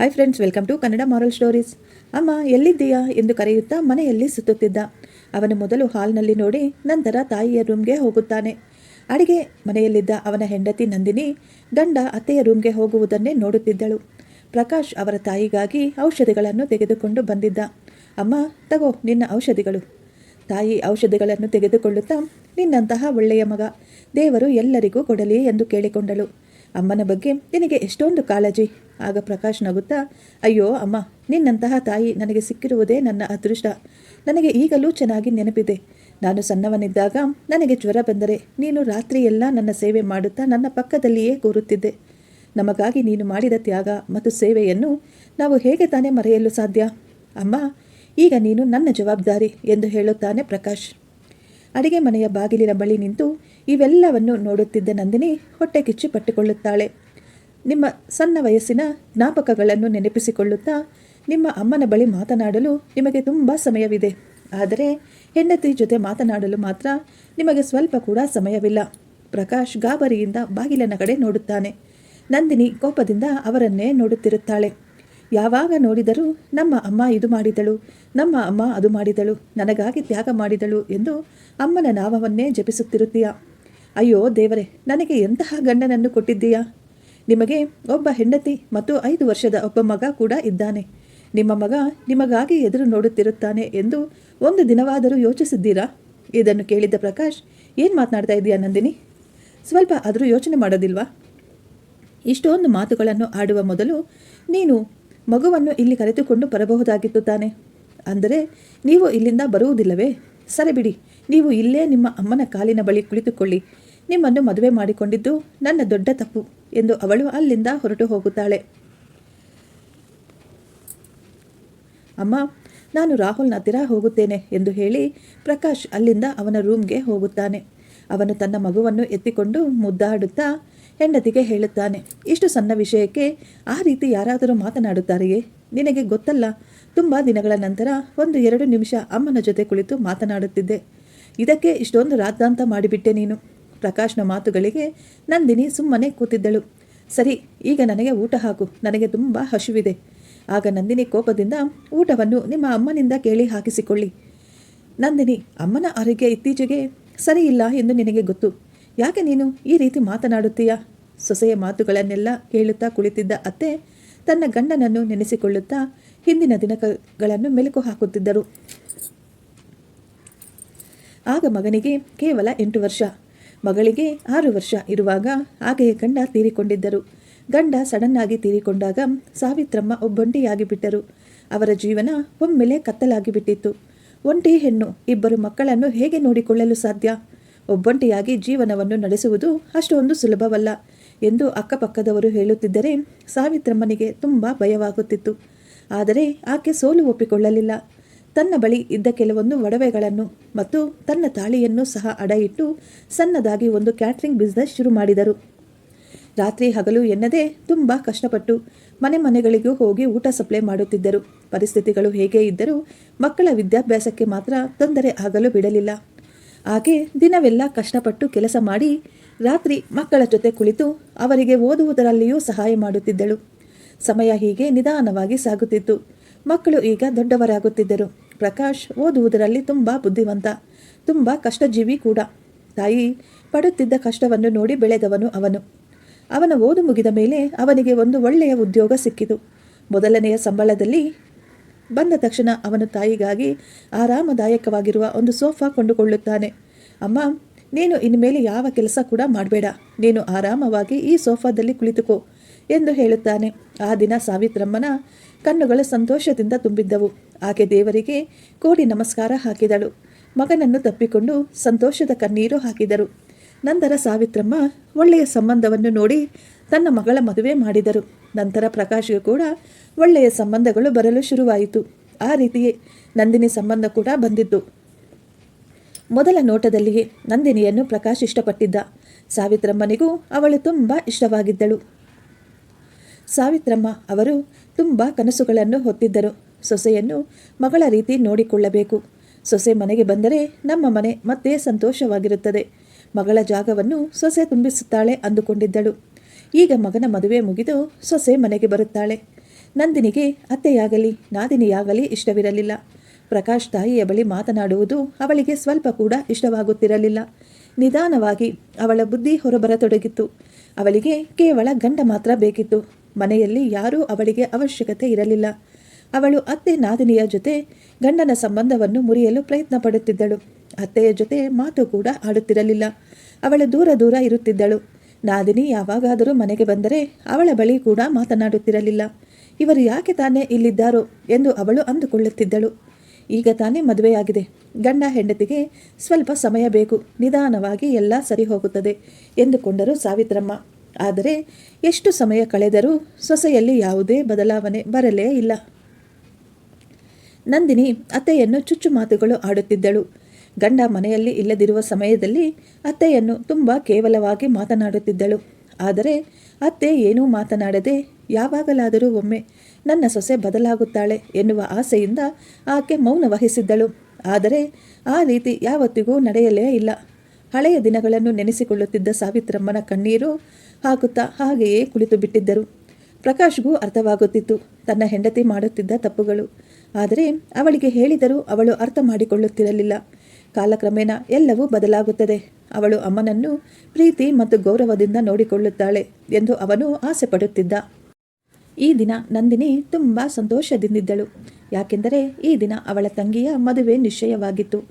Hi friends welcome to Kannada moral stories ಅಮ್ಮ, ಎಲ್ಲಿದ್ದೀಯಾ? ಎಂದು ಕರೆಯುತ್ತಾ ಮನೆಯಲ್ಲಿ ಸುತ್ತುತ್ತಿದ್ದ. ಅವನು ಮೊದಲು ಹಾಲ್ನಲ್ಲಿ ನೋಡಿ ನಂತರ ತಾಯಿಯ ರೂಮ್ಗೆ ಹೋಗುತ್ತಾನೆ. ಅಡಿಗೆ ಮನೆಯಲ್ಲಿದ್ದ ಅವನ ಹೆಂಡತಿ ನಂದಿನಿ ಗಂಡ ಅತ್ತೆಯ ರೂಮ್ಗೆ ಹೋಗುವುದನ್ನೇ ನೋಡುತ್ತಿದ್ದಳು. ಪ್ರಕಾಶ್ ಅವರ ತಾಯಿಗಾಗಿ ಔಷಧಿಗಳನ್ನು ತೆಗೆದುಕೊಂಡು ಬಂದಿದ್ದ. ಅಮ್ಮ, ತಗೋ ನಿನ್ನ ಔಷಧಿಗಳು. ತಾಯಿ ಔಷಧಿಗಳನ್ನು ತೆಗೆದುಕೊಳ್ಳುತ್ತಾ ನಿನ್ನಂತಹ ಒಳ್ಳೆಯ ಮಗ ದೇವರು ಎಲ್ಲರಿಗೂ ಕೊಡಲಿ ಎಂದು ಕೇಳಿಕೊಂಡಳು. ಅಮ್ಮನ ಬಗ್ಗೆ ನಿನಗೆ ಎಷ್ಟೊಂದು ಕಾಳಜಿ. ಆಗ ಪ್ರಕಾಶ್ ನಗುತ್ತಾ, ಅಯ್ಯೋ ಅಮ್ಮ, ನಿನ್ನಂತಹ ತಾಯಿ ನನಗೆ ಸಿಕ್ಕಿರುವುದೇ ನನ್ನ ಅದೃಷ್ಟ. ನನಗೆ ಈಗಲೂ ಚೆನ್ನಾಗಿ ನೆನಪಿದೆ. ನಾನು ಸಣ್ಣವನಿದ್ದಾಗ ನನಗೆ ಜ್ವರ ಬಂದರೆ ನೀನು ರಾತ್ರಿಯೆಲ್ಲ ನನ್ನ ಸೇವೆ ಮಾಡುತ್ತಾ ನನ್ನ ಪಕ್ಕದಲ್ಲಿಯೇ ಕೂರುತ್ತಿದ್ದೆ. ನಮಗಾಗಿ ನೀನು ಮಾಡಿದ ತ್ಯಾಗ ಮತ್ತು ಸೇವೆಯನ್ನು ನಾವು ಹೇಗೆ ತಾನೇ ಮರೆಯಲು ಸಾಧ್ಯ? ಅಮ್ಮ, ಈಗ ನೀನು ನನ್ನ ಜವಾಬ್ದಾರಿ ಎಂದು ಹೇಳುತ್ತಾನೆ ಪ್ರಕಾಶ್. ಅಡಿಗೆ ಮನೆಯ ಬಾಗಿಲಿನ ಬಳಿ ನಿಂತು ಇವೆಲ್ಲವನ್ನು ನೋಡುತ್ತಿದ್ದ ನಂದಿನಿ ಹೊಟ್ಟೆ ಕಿಚ್ಚು ಪಟ್ಟುಕೊಳ್ಳುತ್ತಾಳೆ ನಿಮ್ಮ ಸಣ್ಣ ವಯಸ್ಸಿನ ಜ್ಞಾಪಕಗಳನ್ನು ನೆನಪಿಸಿಕೊಳ್ಳುತ್ತಾ ನಿಮ್ಮ ಅಮ್ಮನ ಬಳಿ ಮಾತನಾಡಲು ನಿಮಗೆ ತುಂಬ ಸಮಯವಿದೆ. ಆದರೆ ಹೆಂಡತಿ ಜೊತೆ ಮಾತನಾಡಲು ಮಾತ್ರ ನಿಮಗೆ ಸ್ವಲ್ಪ ಕೂಡ ಸಮಯವಿಲ್ಲ. ಪ್ರಕಾಶ್ ಗಾಬರಿಯಿಂದ ಬಾಗಿಲನ ಕಡೆ ನೋಡುತ್ತಾನೆ. ನಂದಿನಿ ಕೋಪದಿಂದ ಅವರನ್ನೇ ನೋಡುತ್ತಿರುತ್ತಾಳೆ. ಯಾವಾಗ ನೋಡಿದರೂ ನಮ್ಮ ಅಮ್ಮ ಇದು ಮಾಡಿದಳು, ನಮ್ಮ ಅಮ್ಮ ಅದು ಮಾಡಿದಳು, ನನಗಾಗಿ ತ್ಯಾಗ ಮಾಡಿದಳು ಎಂದು ಅಮ್ಮನ ನಾಮವನ್ನೇ ಜಪಿಸುತ್ತಿರುತ್ತೀಯ. ಅಯ್ಯೋ ದೇವರೇ, ನನಗೆ ಎಂತಹ ಗಂಡನನ್ನು ಕೊಟ್ಟಿದ್ದೀಯಾ? ನಿಮಗೆ ಒಬ್ಬ ಹೆಂಡತಿ ಮತ್ತು ಐದು ವರ್ಷದ ಒಬ್ಬ ಮಗ ಕೂಡ ಇದ್ದಾನೆ. ನಿಮ್ಮ ಮಗ ನಿಮಗಾಗಿ ಎದುರು ನೋಡುತ್ತಿರುತ್ತಾನೆ ಎಂದು ಒಂದು ದಿನವಾದರೂ ಯೋಚಿಸಿದ್ದೀರಾ? ಇದನ್ನು ಕೇಳಿದ್ದ ಪ್ರಕಾಶ್, ಏನು ಮಾತನಾಡ್ತಾ ಇದೆಯಾ ನಂದಿನಿ? ಸ್ವಲ್ಪ ಆದರೂ ಯೋಚನೆ ಮಾಡೋದಿಲ್ವಾ? ಇಷ್ಟೊಂದು ಮಾತುಗಳನ್ನು ಆಡುವ ಮೊದಲು ನೀನು ಮಗುವನ್ನು ಇಲ್ಲಿ ಕರೆದುಕೊಂಡು ಬರಬಹುದಾಗಿತ್ತು ತಾನೆ. ಅಂದರೆ ನೀವು ಇಲ್ಲಿಂದ ಬರುವುದಿಲ್ಲವೇ? ಸರಿ ಬಿಡಿ, ನೀವು ಇಲ್ಲೇ ನಿಮ್ಮ ಅಮ್ಮನ ಕಾಲಿನ ಬಳಿ ಕುಳಿತುಕೊಳ್ಳಿ. ನಿಮ್ಮನ್ನು ಮದುವೆ ಮಾಡಿಕೊಂಡಿದ್ದು ನನ್ನ ದೊಡ್ಡ ತಪ್ಪು ಎಂದು ಅವಳು ಅಲ್ಲಿಂದ ಹೊರಟು ಹೋಗುತ್ತಾಳೆ. ಅಮ್ಮ, ನಾನು ರಾಹುಲ್ನ ಹತ್ತಿರ ಹೋಗುತ್ತೇನೆ ಎಂದು ಹೇಳಿ ಪ್ರಕಾಶ್ ಅಲ್ಲಿಂದ ಅವನ ರೂಮ್ಗೆ ಹೋಗುತ್ತಾನೆ. ಅವನು ತನ್ನ ಮಗುವನ್ನು ಎತ್ತಿಕೊಂಡು ಮುದ್ದಾಡುತ್ತಾ ಹೆಂಡತಿಗೆ ಹೇಳುತ್ತಾನೆ. ಇಷ್ಟು ಸಣ್ಣ ವಿಷಯಕ್ಕೆ ಆ ರೀತಿ ಯಾರಾದರೂ ಮಾತನಾಡುತ್ತಾರೆಯೇ? ನಿನಗೆ ಗೊತ್ತಲ್ಲ. ತುಂಬ ದಿನಗಳ ನಂತರ ಒಂದು ಎರಡು ನಿಮಿಷ ಅಮ್ಮನ ಜೊತೆ ಕುಳಿತು ಮಾತನಾಡುತ್ತಿದ್ದೆ. ಇದಕ್ಕೆ ಇಷ್ಟೊಂದು ರಾದ್ದಾಂತ ಮಾಡಿಬಿಟ್ಟೆ ನೀನು. ಪ್ರಕಾಶ್ನ ಮಾತುಗಳಿಗೆ ನಂದಿನಿ ಸುಮ್ಮನೆ ಕೂತಿದ್ದಳು. ಸರಿ, ಈಗ ನನಗೆ ಊಟ ಹಾಕು. ನನಗೆ ತುಂಬ ಹಸಿವಿದೆ. ಆಗ ನಂದಿನಿ ಕೋಪದಿಂದ ಊಟವನ್ನು ನಿಮ್ಮ ಅಮ್ಮನಿಂದ ಕೇಳಿ ಹಾಕಿಸಿಕೊಳ್ಳಿ. ನಂದಿನಿ, ಅಮ್ಮನ ಆರೋಗ್ಯ ಇತ್ತೀಚೆಗೆ ಸರಿಯಿಲ್ಲ ಎಂದು ನಿನಗೆ ಗೊತ್ತು. ಯಾಕೆ ನೀನು ಈ ರೀತಿ ಮಾತನಾಡುತ್ತೀಯಾ? ಸೊಸೆಯ ಮಾತುಗಳನ್ನೆಲ್ಲ ಕೇಳುತ್ತಾ ಕುಳಿತಿದ್ದ ಅತ್ತೆ ತನ್ನ ಗಂಡನನ್ನು ನೆನೆಸಿಕೊಳ್ಳುತ್ತಾ ಹಿಂದಿನ ದಿನಗಳನ್ನು ಮೆಲುಕು ಹಾಕುತ್ತಿದ್ದರು. ಆಗ ಮಗನಿಗೆ ಕೇವಲ ಎಂಟು ವರ್ಷ. ಮಗಳಿಗೆ ಆರು ವರ್ಷ ಇರುವಾಗ ಆಕೆಯ ಗಂಡ ತೀರಿಕೊಂಡಿದ್ದರು. ಗಂಡ ಸಡನ್ನಾಗಿ ತೀರಿಕೊಂಡಾಗ ಸಾವಿತ್ರಮ್ಮ ಒಬ್ಬೊಂಟಿಯಾಗಿ ಬಿಟ್ಟರು ಅವರ ಜೀವನ ಒಮ್ಮೆಲೆ ಕತ್ತಲಾಗಿಬಿಟ್ಟಿತ್ತು. ಒಂಟಿ ಹೆಣ್ಣು ಇಬ್ಬರು ಮಕ್ಕಳನ್ನು ಹೇಗೆ ನೋಡಿಕೊಳ್ಳಲು ಸಾಧ್ಯ? ಒಬ್ಬೊಂಟಿಯಾಗಿ ಜೀವನವನ್ನು ನಡೆಸುವುದು ಅಷ್ಟೊಂದು ಸುಲಭವಲ್ಲ ಎಂದು ಅಕ್ಕಪಕ್ಕದವರು ಹೇಳುತ್ತಿದ್ದರೆ ಸಾವಿತ್ರಮ್ಮನಿಗೆ ತುಂಬ ಭಯವಾಗುತ್ತಿತ್ತು. ಆದರೆ ಆಕೆ ಸೋಲು ಒಪ್ಪಿಕೊಳ್ಳಲಿಲ್ಲ. ತನ್ನ ಬಳಿ ಇದ್ದ ಕೆಲವೊಂದು ಒಡವೆಗಳನ್ನು ಮತ್ತು ತನ್ನ ತಾಳಿಯನ್ನು ಸಹ ಅಡ ಇಟ್ಟು ಸಣ್ಣದಾಗಿ ಒಂದು ಕ್ಯಾಟ್ರಿಂಗ್ ಬಿಸ್ನೆಸ್ ಶುರು ಮಾಡಿದರು. ರಾತ್ರಿ ಹಗಲು ಎನ್ನದೇ ತುಂಬ ಕಷ್ಟಪಟ್ಟು ಮನೆ ಮನೆಗಳಿಗೂ ಹೋಗಿ ಊಟ ಸಪ್ಲೈ ಮಾಡುತ್ತಿದ್ದರು. ಪರಿಸ್ಥಿತಿಗಳು ಹೇಗೆ ಇದ್ದರೂ ಮಕ್ಕಳ ವಿದ್ಯಾಭ್ಯಾಸಕ್ಕೆ ಮಾತ್ರ ತೊಂದರೆ ಆಗಲು ಬಿಡಲಿಲ್ಲ. ಆಕೆ ದಿನವೆಲ್ಲ ಕಷ್ಟಪಟ್ಟು ಕೆಲಸ ಮಾಡಿ ರಾತ್ರಿ ಮಕ್ಕಳ ಜೊತೆ ಕುಳಿತು ಅವರಿಗೆ ಓದುವುದರಲ್ಲಿಯೂ ಸಹಾಯ ಮಾಡುತ್ತಿದ್ದಳು. ಸಮಯ ಹೀಗೆ ನಿಧಾನವಾಗಿ ಸಾಗುತ್ತಿತ್ತು. ಮಕ್ಕಳು ಈಗ ದೊಡ್ಡವರಾಗುತ್ತಿದ್ದರು. ಪ್ರಕಾಶ್ ಓದುವುದರಲ್ಲಿ ತುಂಬ ಬುದ್ಧಿವಂತ, ತುಂಬ ಕಷ್ಟಜೀವಿ ಕೂಡ. ತಾಯಿ ಪಡುತ್ತಿದ್ದ ಕಷ್ಟವನ್ನು ನೋಡಿ ಬೆಳೆದವನು ಅವನು. ಅವನ ಓದು ಮುಗಿದ ಮೇಲೆ ಅವನಿಗೆ ಒಂದು ಒಳ್ಳೆಯ ಉದ್ಯೋಗ ಸಿಕ್ಕಿತು. ಮೊದಲನೆಯ ಸಂಬಳದಲ್ಲಿ ಬಂದ ತಕ್ಷಣ ಅವನ ತಾಯಿಗಾಗಿ ಆರಾಮದಾಯಕವಾಗಿರುವ ಒಂದು ಸೋಫಾ ಕೊಂಡುಕೊಳ್ಳುತ್ತಾನೆ. ಅಮ್ಮ, ನೀನು ಇನ್ಮೇಲೆ ಯಾವ ಕೆಲಸ ಕೂಡ ಮಾಡಬೇಡ. ನೀನು ಆರಾಮವಾಗಿ ಈ ಸೋಫಾದಲ್ಲಿ ಕುಳಿತುಕೋ, ಎಂದು ಹೇಳುತ್ತಾನೆ. ಆ ದಿನ ಸಾವಿತ್ರಮ್ಮನ ಕಣ್ಣುಗಳು ಸಂತೋಷದಿಂದ ತುಂಬಿದ್ದವು. ಆಕೆ ದೇವರಿಗೆ ಕೋಡಿ ನಮಸ್ಕಾರ ಹಾಕಿದಳು. ಮಗನನ್ನು ತಪ್ಪಿಕೊಂಡು ಸಂತೋಷದ ಕಣ್ಣೀರು ಹಾಕಿದರು. ನಂತರ ಸಾವಿತ್ರಮ್ಮ ಒಳ್ಳೆಯ ಸಂಬಂಧವನ್ನು ನೋಡಿ ತನ್ನ ಮಗಳ ಮದುವೆ ಮಾಡಿದರು. ನಂತರ ಪ್ರಕಾಶ್ಗೂ ಕೂಡ ಒಳ್ಳೆಯ ಸಂಬಂಧಗಳು ಬರಲು ಶುರುವಾಯಿತು. ಆ ರೀತಿಯೇ ನಂದಿನಿ ಸಂಬಂಧ ಕೂಡ ಬಂದಿದ್ದು. ಮೊದಲ ನೋಟದಲ್ಲಿಯೇ ನಂದಿನಿಯನ್ನು ಪ್ರಕಾಶ್ ಇಷ್ಟಪಟ್ಟಿದ್ದ. ಸಾವಿತ್ರಮ್ಮನಿಗೂ ಅವಳು ತುಂಬ ಇಷ್ಟವಾಗಿದ್ದಳು. ಸಾವಿತ್ರಮ್ಮ ಅವರು ತುಂಬ ಕನಸುಗಳನ್ನು ಹೊತ್ತಿದ್ದರು. ಸೊಸೆಯನ್ನು ಮಗಳ ರೀತಿ ನೋಡಿಕೊಳ್ಳಬೇಕು. ಸೊಸೆ ಮನೆಗೆ ಬಂದರೆ ನಮ್ಮ ಮನೆ ಮತ್ತೆ ಸಂತೋಷವಾಗಿರುತ್ತದೆ. ಮಗಳ ಜಾಗವನ್ನು ಸೊಸೆ ತುಂಬಿಸುತ್ತಾಳೆ ಅಂದುಕೊಂಡಿದ್ದಳು. ಈಗ ಮಗನ ಮದುವೆ ಮುಗಿದು ಸೊಸೆ ಮನೆಗೆ ಬರುತ್ತಾಳೆ. ನಂದಿನಿಗೆ ಅತ್ತೆಯಾಗಲಿ, ನಾದಿನಿಯಾಗಲಿ ಇಷ್ಟವಿರಲಿಲ್ಲ. ಪ್ರಕಾಶ್ ತಾಯಿಯ ಬಳಿ ಮಾತನಾಡುವುದು ಅವಳಿಗೆ ಸ್ವಲ್ಪ ಕೂಡ ಇಷ್ಟವಾಗುತ್ತಿರಲಿಲ್ಲ. ನಿಧಾನವಾಗಿ ಅವಳ ಬುದ್ಧಿ ಹೊರಬರತೊಡಗಿತ್ತು. ಅವಳಿಗೆ ಕೇವಲ ಗಂಡ ಮಾತ್ರ ಬೇಕಿತ್ತು. ಮನೆಯಲ್ಲಿ ಯಾರೂ ಅವಳಿಗೆ ಅವಶ್ಯಕತೆ ಇರಲಿಲ್ಲ. ಅವಳು ಅತ್ತೆ ನಾದಿನಿಯ ಜೊತೆ ಗಂಡನ ಸಂಬಂಧವನ್ನು ಮುರಿಯಲು ಪ್ರಯತ್ನ ಪಡುತ್ತಿದ್ದಳು. ಅತ್ತೆಯ ಜೊತೆ ಮಾತು ಕೂಡ ಆಡುತ್ತಿರಲಿಲ್ಲ. ಅವಳು ದೂರ ದೂರ ಇರುತ್ತಿದ್ದಳು. ನಾದಿನಿ ಯಾವಾಗಾದರೂ ಮನೆಗೆ ಬಂದರೆ ಅವಳ ಬಳಿ ಕೂಡ ಮಾತನಾಡುತ್ತಿರಲಿಲ್ಲ. ಇವರು ಯಾಕೆ ತಾನೇ ಇಲ್ಲಿದ್ದಾರೋ ಎಂದು ಅವಳು ಅಂದುಕೊಳ್ಳುತ್ತಿದ್ದಳು. ಈಗ ತಾನೇ ಮದುವೆಯಾಗಿದೆ. ಗಂಡ ಹೆಂಡತಿಗೆ ಸ್ವಲ್ಪ ಸಮಯ ಬೇಕು. ನಿಧಾನವಾಗಿ ಎಲ್ಲ ಸರಿ ಹೋಗುತ್ತದೆ ಎಂದುಕೊಂಡರು ಸಾವಿತ್ರಮ್ಮ. ಆದರೆ ಎಷ್ಟು ಸಮಯ ಕಳೆದರೂ ಸೊಸೆಯಲ್ಲಿ ಯಾವುದೇ ಬದಲಾವಣೆ ಬರಲೇ ಇಲ್ಲ. ನಂದಿನಿ ಅತ್ತೆಯನ್ನು ಚುಚ್ಚು ಮಾತುಗಳು ಆಡುತ್ತಿದ್ದಳು. ಗಂಡ ಮನೆಯಲ್ಲಿ ಇಲ್ಲದಿರುವ ಸಮಯದಲ್ಲಿ ಅತ್ತೆಯನ್ನು ತುಂಬ ಕೇವಲವಾಗಿ ಮಾತನಾಡುತ್ತಿದ್ದಳು. ಆದರೆ ಅತ್ತೆ ಏನೂ ಮಾತನಾಡದೆ ಯಾವಾಗಲಾದರೂ ಒಮ್ಮೆ ನನ್ನ ಸೊಸೆ ಬದಲಾಗುತ್ತಾಳೆ ಎನ್ನುವ ಆಸೆಯಿಂದ ಆಕೆ ಮೌನ ವಹಿಸಿದ್ದಳು. ಆದರೆ ಆ ರೀತಿ ಯಾವತ್ತಿಗೂ ನಡೆಯಲೇ ಇಲ್ಲ. ಹಳೆಯ ದಿನಗಳನ್ನು ನೆನೆಸಿಕೊಳ್ಳುತ್ತಿದ್ದ ಸಾವಿತ್ರಮ್ಮನ ಕಣ್ಣೀರು ಹಾಕುತ್ತಾ ಹಾಗೆಯೇ ಕುಳಿತು ಬಿಟ್ಟಿದ್ದರು ಪ್ರಕಾಶ್ಗೂ ಅರ್ಥವಾಗುತ್ತಿತ್ತು ತನ್ನ ಹೆಂಡತಿ ಮಾಡುತ್ತಿದ್ದ ತಪ್ಪುಗಳು. ಆದರೆ ಅವಳಿಗೆ ಹೇಳಿದರೂ ಅವಳು ಅರ್ಥ ಮಾಡಿಕೊಳ್ಳುತ್ತಿರಲಿಲ್ಲ. ಕಾಲಕ್ರಮೇಣ ಎಲ್ಲವೂ ಬದಲಾಗುತ್ತದೆ. ಅವಳು ಅಮ್ಮನನ್ನು ಪ್ರೀತಿ ಮತ್ತು ಗೌರವದಿಂದ ನೋಡಿಕೊಳ್ಳುತ್ತಾಳೆ ಎಂದು ಅವನು ಆಸೆ ಪಡುತ್ತಿದ್ದ ಈ ದಿನ ನಂದಿನಿ ತುಂಬ ಸಂತೋಷದಿಂದಿದ್ದಳು. ಯಾಕೆಂದರೆ ಈ ದಿನ ಅವಳ ತಂಗಿಯ ಮದುವೆ ನಿಶ್ಚಯವಾಗಿತ್ತು.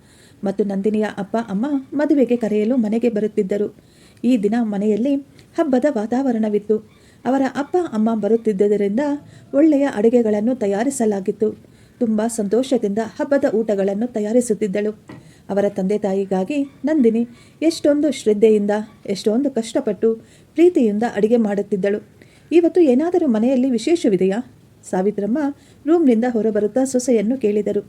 ಮತ್ತು ನಂದಿನಿಯ ಅಪ್ಪ, ಅಮ್ಮ ಮದುವೆಗೆ ಕರೆಯಲು ಮನೆಗೆ ಬರುತ್ತಿದ್ದರು. ಈ ದಿನ ಮನೆಯಲ್ಲಿ ಹಬ್ಬದ ವಾತಾವರಣವಿತ್ತು. ಅವರ ಅಪ್ಪ, ಅಮ್ಮ ಬರುತ್ತಿದ್ದರಿಂದ ಒಳ್ಳೆಯ ಅಡುಗೆಗಳನ್ನು ತಯಾರಿಸಲಾಗಿತ್ತು. ತುಂಬ ಸಂತೋಷದಿಂದ ಹಬ್ಬದ ಊಟಗಳನ್ನು ತಯಾರಿಸುತ್ತಿದ್ದಳು. ಅವರ ತಂದೆ ತಾಯಿಗಾಗಿ ನಂದಿನಿ ಎಷ್ಟೊಂದು ಶ್ರದ್ಧೆಯಿಂದ, ಎಷ್ಟೊಂದು ಕಷ್ಟಪಟ್ಟು ಪ್ರೀತಿಯಿಂದ ಅಡುಗೆ ಮಾಡುತ್ತಿದ್ದಳು. ಇವತ್ತು ಏನಾದರೂ ಮನೆಯಲ್ಲಿ ವಿಶೇಷವಿದೆಯಾ? ಸಾವಿತ್ರಮ್ಮ ರೂಮ್ನಿಂದ ಹೊರಬರುತ್ತಾ ಸೊಸೆಯನ್ನು ಕೇಳಿದರು.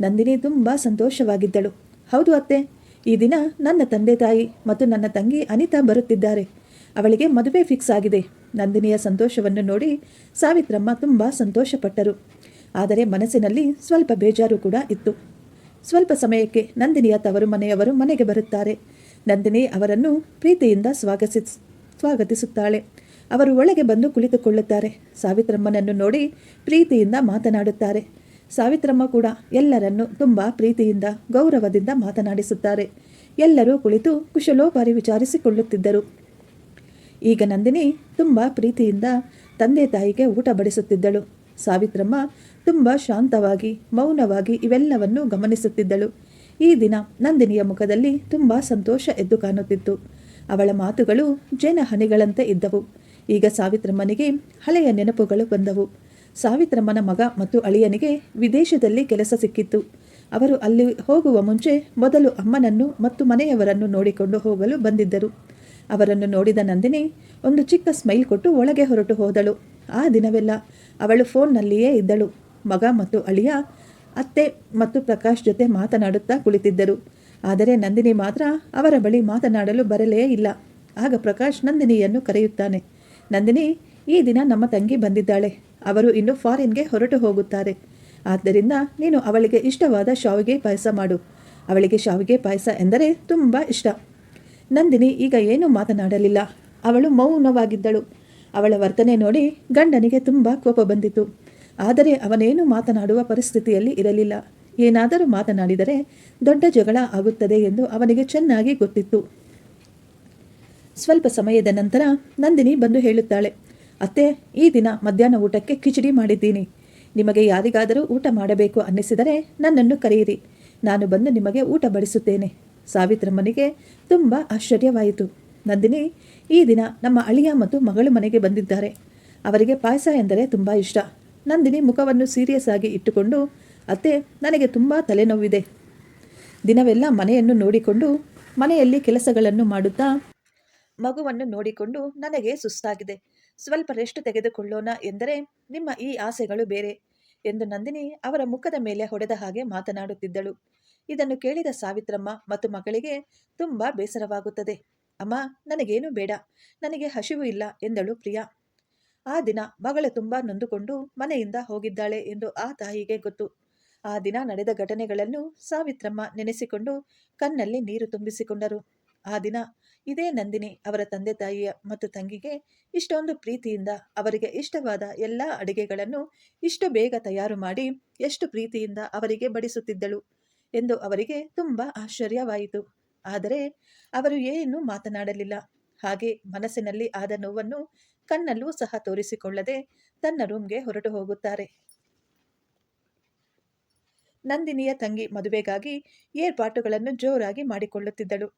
ನಂದಿನಿ ತುಂಬ ಸಂತೋಷವಾಗಿದ್ದಳು. ಹೌದು ಅತ್ತೆ, ಈ ದಿನ ನನ್ನ ತಂದೆ ತಾಯಿ ಮತ್ತು ನನ್ನ ತಂಗಿ ಅನಿತಾ ಬರುತ್ತಿದ್ದಾರೆ. ಅವಳಿಗೆ ಮದುವೆ ಫಿಕ್ಸ್ ಆಗಿದೆ. ನಂದಿನಿಯ ಸಂತೋಷವನ್ನು ನೋಡಿ ಸಾವಿತ್ರಮ್ಮ ತುಂಬ ಸಂತೋಷಪಟ್ಟರು. ಆದರೆ ಮನಸ್ಸಿನಲ್ಲಿ ಸ್ವಲ್ಪ ಬೇಜಾರು ಕೂಡ ಇತ್ತು. ಸ್ವಲ್ಪ ಸಮಯಕ್ಕೆ ನಂದಿನಿಯ ತವರು ಮನೆಯವರು ಮನೆಗೆ ಬರುತ್ತಾರೆ. ನಂದಿನಿ ಅವರನ್ನು ಪ್ರೀತಿಯಿಂದ ಸ್ವಾಗತಿಸ, ಸ್ವಾಗತಿಸುತ್ತಾಳೆ. ಅವರು ಒಳಗೆ ಬಂದು ಕುಳಿತುಕೊಳ್ಳುತ್ತಾರೆ. ಸಾವಿತ್ರಮ್ಮನನ್ನು ನೋಡಿ ಪ್ರೀತಿಯಿಂದ ಮಾತನಾಡುತ್ತಾರೆ. ಸಾವಿತ್ರಮ್ಮ ಕೂಡ ಎಲ್ಲರನ್ನು ತುಂಬ ಪ್ರೀತಿಯಿಂದ, ಗೌರವದಿಂದ ಮಾತನಾಡಿಸುತ್ತಾರೆ. ಎಲ್ಲರೂ ಕುಳಿತು ಕುಶಲೋಪಾರಿ ವಿಚಾರಿಸಿಕೊಳ್ಳುತ್ತಿದ್ದರು. ಈಗ ನಂದಿನಿ ತುಂಬ ಪ್ರೀತಿಯಿಂದ ತಂದೆ ತಾಯಿಗೆ ಊಟ ಬಡಿಸುತ್ತಿದ್ದಳು. ಸಾವಿತ್ರಮ್ಮ ತುಂಬ ಶಾಂತವಾಗಿ, ಮೌನವಾಗಿ ಇವೆಲ್ಲವನ್ನು ಗಮನಿಸುತ್ತಿದ್ದಳು. ಈ ದಿನ ನಂದಿನಿಯ ಮುಖದಲ್ಲಿ ತುಂಬ ಸಂತೋಷ ಎದ್ದು ಕಾಣುತ್ತಿತ್ತು. ಅವಳ ಮಾತುಗಳು ಜೇನ ಹನಿಗಳಂತೆ ಇದ್ದವು. ಈಗ ಸಾವಿತ್ರಮ್ಮನಿಗೆ ಹಳೆಯ ನೆನಪುಗಳು ಬಂದವು. ಸಾವಿತ್ರಮ್ಮನ ಮಗ ಮತ್ತು ಅಳಿಯನಿಗೆ ವಿದೇಶದಲ್ಲಿ ಕೆಲಸ ಸಿಕ್ಕಿತ್ತು. ಅವರು ಅಲ್ಲಿ ಹೋಗುವ ಮುಂಚೆ ಮೊದಲು ಅಮ್ಮನನ್ನು ಮತ್ತು ಮನೆಯವರನ್ನು ನೋಡಿಕೊಂಡು ಹೋಗಲು ಬಂದಿದ್ದರು. ಅವರನ್ನು ನೋಡಿದ ನಂದಿನಿ ಒಂದು ಚಿಕ್ಕ ಸ್ಮೈಲ್ ಕೊಟ್ಟು ಒಳಗೆ ಹೊರಟು ಹೋದಳು. ಆ ದಿನವೆಲ್ಲ ಅವಳು ಫೋನ್ನಲ್ಲಿಯೇ ಇದ್ದಳು. ಮಗ ಮತ್ತು ಅಳಿಯ ಅತ್ತೆ ಮತ್ತು ಪ್ರಕಾಶ್ ಜೊತೆ ಮಾತನಾಡುತ್ತಾ ಕುಳಿತಿದ್ದರು. ಆದರೆ ನಂದಿನಿ ಮಾತ್ರ ಅವರ ಬಳಿ ಮಾತನಾಡಲು ಬರಲೇ ಇಲ್ಲ. ಆಗ ಪ್ರಕಾಶ್ ನಂದಿನಿಯನ್ನು ಕರೆಯುತ್ತಾನೆ. ನಂದಿನಿ, ಈ ದಿನ ನಮ್ಮ ತಂಗಿ ಬಂದಿದ್ದಾಳೆ. ಅವರು ಇನ್ನು ಫಾರಿನ್ಗೆ ಹೊರಟು ಹೋಗುತ್ತಾರೆ. ಆದ್ದರಿಂದ ನೀನು ಅವಳಿಗೆ ಇಷ್ಟವಾದ ಶಾವಿಗೆ ಪಾಯಸ ಮಾಡು. ಅವಳಿಗೆ ಶಾವಿಗೆ ಪಾಯಸ ಎಂದರೆ ತುಂಬ ಇಷ್ಟ. ನಂದಿನಿ ಈಗ ಏನೂ ಮಾತನಾಡಲಿಲ್ಲ. ಅವಳು ಮೌನವಾಗಿದ್ದಳು. ಅವಳ ವರ್ತನೆ ನೋಡಿ ಗಂಡನಿಗೆ ತುಂಬ ಕೋಪ ಬಂದಿತು ಆದರೆ ಅವನೇನು ಮಾತನಾಡುವ ಪರಿಸ್ಥಿತಿಯಲ್ಲಿ ಇರಲಿಲ್ಲ. ಏನಾದರೂ ಮಾತನಾಡಿದರೆ ದೊಡ್ಡ ಜಗಳ ಆಗುತ್ತದೆ ಎಂದು ಅವನಿಗೆ ಚೆನ್ನಾಗಿ ಗೊತ್ತಿತ್ತು. ಸ್ವಲ್ಪ ಸಮಯದ ನಂತರ ನಂದಿನಿ ಬಂದು ಹೇಳುತ್ತಾಳೆ, ಅತ್ತೆ, ಈ ದಿನ ಮಧ್ಯಾಹ್ನ ಊಟಕ್ಕೆ ಕಿಚಡಿ ಮಾಡಿದ್ದೀನಿ. ನಿಮಗೆ ಯಾರಿಗಾದರೂ ಊಟ ಮಾಡಬೇಕು ಅನ್ನಿಸಿದರೆ ನನ್ನನ್ನು ಕರೆಯಿರಿ. ನಾನು ಬಂದು ನಿಮಗೆ ಊಟ ಬಡಿಸುತ್ತೇನೆ. ಸಾವಿತ್ರಮ್ಮನಿಗೆ ತುಂಬ ಆಶ್ಚರ್ಯವಾಯಿತು. ನಂದಿನಿ, ಈ ದಿನ ನಮ್ಮ ಅಳಿಯ ಮತ್ತು ಮಗಳು ಮನೆಗೆ ಬಂದಿದ್ದಾರೆ. ಅವರಿಗೆ ಪಾಯಸ ಎಂದರೆ ತುಂಬ ಇಷ್ಟ. ನಂದಿನಿ ಮುಖವನ್ನು ಸೀರಿಯಸ್ ಆಗಿ ಇಟ್ಟುಕೊಂಡು, ಅತ್ತೆ, ನನಗೆ ತುಂಬ ತಲೆನೋವಿದೆ. ದಿನವೆಲ್ಲ ಮನೆಯನ್ನು ನೋಡಿಕೊಂಡು, ಮನೆಯಲ್ಲಿ ಕೆಲಸಗಳನ್ನು ಮಾಡುತ್ತಾ? ಮಗುವನ್ನು ನೋಡಿಕೊಂಡು, ನನಗೆ ಸುಸ್ತಾಗಿದೆ. ಸ್ವಲ್ಪ ರೆಸ್ಟ್ ತೆಗೆದುಕೊಳ್ಳೋಣ ಎಂದರೆ ನಿಮ್ಮ ಈ ಆಸೆಗಳು ಬೇರೆ, ಎಂದು ನಂದಿನಿ ಅವರ ಮುಖದ ಮೇಲೆ ಹೊಡೆದ ಹಾಗೆ ಮಾತನಾಡುತ್ತಿದ್ದಳು. ಇದನ್ನು ಕೇಳಿದ ಸಾವಿತ್ರಮ್ಮ ಮತ್ತು ಮಗಳಿಗೆ ತುಂಬ ಬೇಸರವಾಗುತ್ತದೆ. ಅಮ್ಮ, ನನಗೇನೂ ಬೇಡ. ನನಗೆ ಹಸಿವು ಇಲ್ಲ ಎಂದಳು ಪ್ರಿಯಾ. ಆ ದಿನ ಮಗಳು ತುಂಬ ನೊಂದುಕೊಂಡು ಮನೆಯಿಂದ ಹೋಗಿದ್ದಾಳೆ ಎಂದು ಆ ತಾಯಿಗೆ ಗೊತ್ತು. ಆ ದಿನ ನಡೆದ ಘಟನೆಗಳನ್ನು ಸಾವಿತ್ರಮ್ಮ ನೆನೆಸಿಕೊಂಡು ಕಣ್ಣಲ್ಲಿ ನೀರು ತುಂಬಿಸಿಕೊಂಡರು. ಆ ದಿನ ಇದೇ ನಂದಿನಿ ಅವರ ತಂದೆ ತಾಯಿಯ ಮತ್ತು ತಂಗಿಗೆ ಇಷ್ಟೊಂದು ಪ್ರೀತಿಯಿಂದ ಅವರಿಗೆ ಇಷ್ಟವಾದ ಎಲ್ಲ ಅಡಿಗೆಗಳನ್ನು ಇಷ್ಟು ಬೇಗ ತಯಾರು ಮಾಡಿ ಎಷ್ಟು ಪ್ರೀತಿಯಿಂದ ಅವರಿಗೆ ಬಡಿಸುತ್ತಿದ್ದಳು ಎಂದು ಅವರಿಗೆ ತುಂಬ ಆಶ್ಚರ್ಯವಾಯಿತು. ಆದರೆ ಅವರು ಏನೂ ಮಾತನಾಡಲಿಲ್ಲ. ಹಾಗೆ ಮನಸ್ಸಿನಲ್ಲಿ ಆದ ನೋವನ್ನು ಕಣ್ಣಲ್ಲೂ ಸಹ ತೋರಿಸಿಕೊಳ್ಳದೆ ತನ್ನ ರೂಮ್ಗೆ ಹೊರಟು ಹೋಗುತ್ತಾರೆ. ನಂದಿನಿಯ ತಂಗಿ ಮದುವೆಗಾಗಿ ಏರ್ಪಾಟುಗಳನ್ನು ಜೋರಾಗಿ ಮಾಡಿಕೊಳ್ಳುತ್ತಿದ್ದಳು.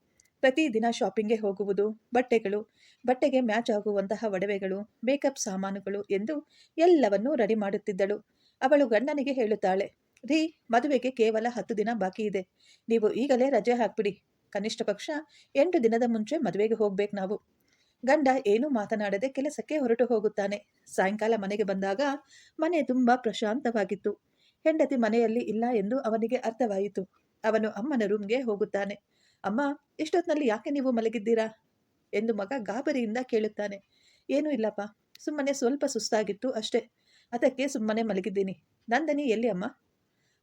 ಪ್ರತಿದಿನ ಶಾಪಿಂಗ್ಗೆ ಹೋಗುವುದು, ಬಟ್ಟೆಗಳು, ಬಟ್ಟೆಗೆ ಮ್ಯಾಚ್ ಆಗುವಂತಹ ಒಡವೆಗಳು, ಮೇಕಪ್ ಸಾಮಾನುಗಳು ಎಂದು ಎಲ್ಲವನ್ನೂ ರೆಡಿ ಮಾಡುತ್ತಿದ್ದಳು. ಅವಳು ಗಂಡನಿಗೆ ಹೇಳುತ್ತಾಳೆ, ರೀ, ಮದುವೆಗೆ ಕೇವಲ ಹತ್ತು ದಿನ ಬಾಕಿ ಇದೆ ನೀವು ಈಗಲೇ ರಜೆ ಹಾಕ್ಬಿಡಿ. ಕನಿಷ್ಠ ಪಕ್ಷ ಎಂಟು ದಿನದ ಮುಂಚೆ ಮದುವೆಗೆ ಹೋಗ್ಬೇಕು ನಾವು. ಗಂಡ ಏನೂ ಮಾತನಾಡದೆ ಕೆಲಸಕ್ಕೆ ಹೊರಟು ಹೋಗುತ್ತಾನೆ. ಸಾಯಂಕಾಲ ಮನೆಗೆ ಬಂದಾಗ ಮನೆ ತುಂಬಾ ಪ್ರಶಾಂತವಾಗಿತ್ತು. ಹೆಂಡತಿ ಮನೆಯಲ್ಲಿ ಇಲ್ಲ ಎಂದು ಅವನಿಗೆ ಅರ್ಥವಾಯಿತು. ಅವನು ಅಮ್ಮನ ರೂಮ್ಗೆ ಹೋಗುತ್ತಾನೆ. ಅಮ್ಮ ಇಷ್ಟೊತ್ತಿನಲ್ಲಿ ಯಾಕೆ ನೀವು ಮಲಗಿದ್ದೀರಾ? ಎಂದು ಮಗ ಗಾಬರಿಯಿಂದ ಕೇಳುತ್ತಾನೆ. ಏನೂ ಇಲ್ಲಪ್ಪ, ಸುಮ್ಮನೆ ಸ್ವಲ್ಪ ಸುಸ್ತಾಗಿತ್ತು ಅಷ್ಟೇ. ಅದಕ್ಕೆ ಸುಮ್ಮನೆ ಮಲಗಿದ್ದೀನಿ. ನಂದನಿ ಎಲ್ಲಿ ಅಮ್ಮ?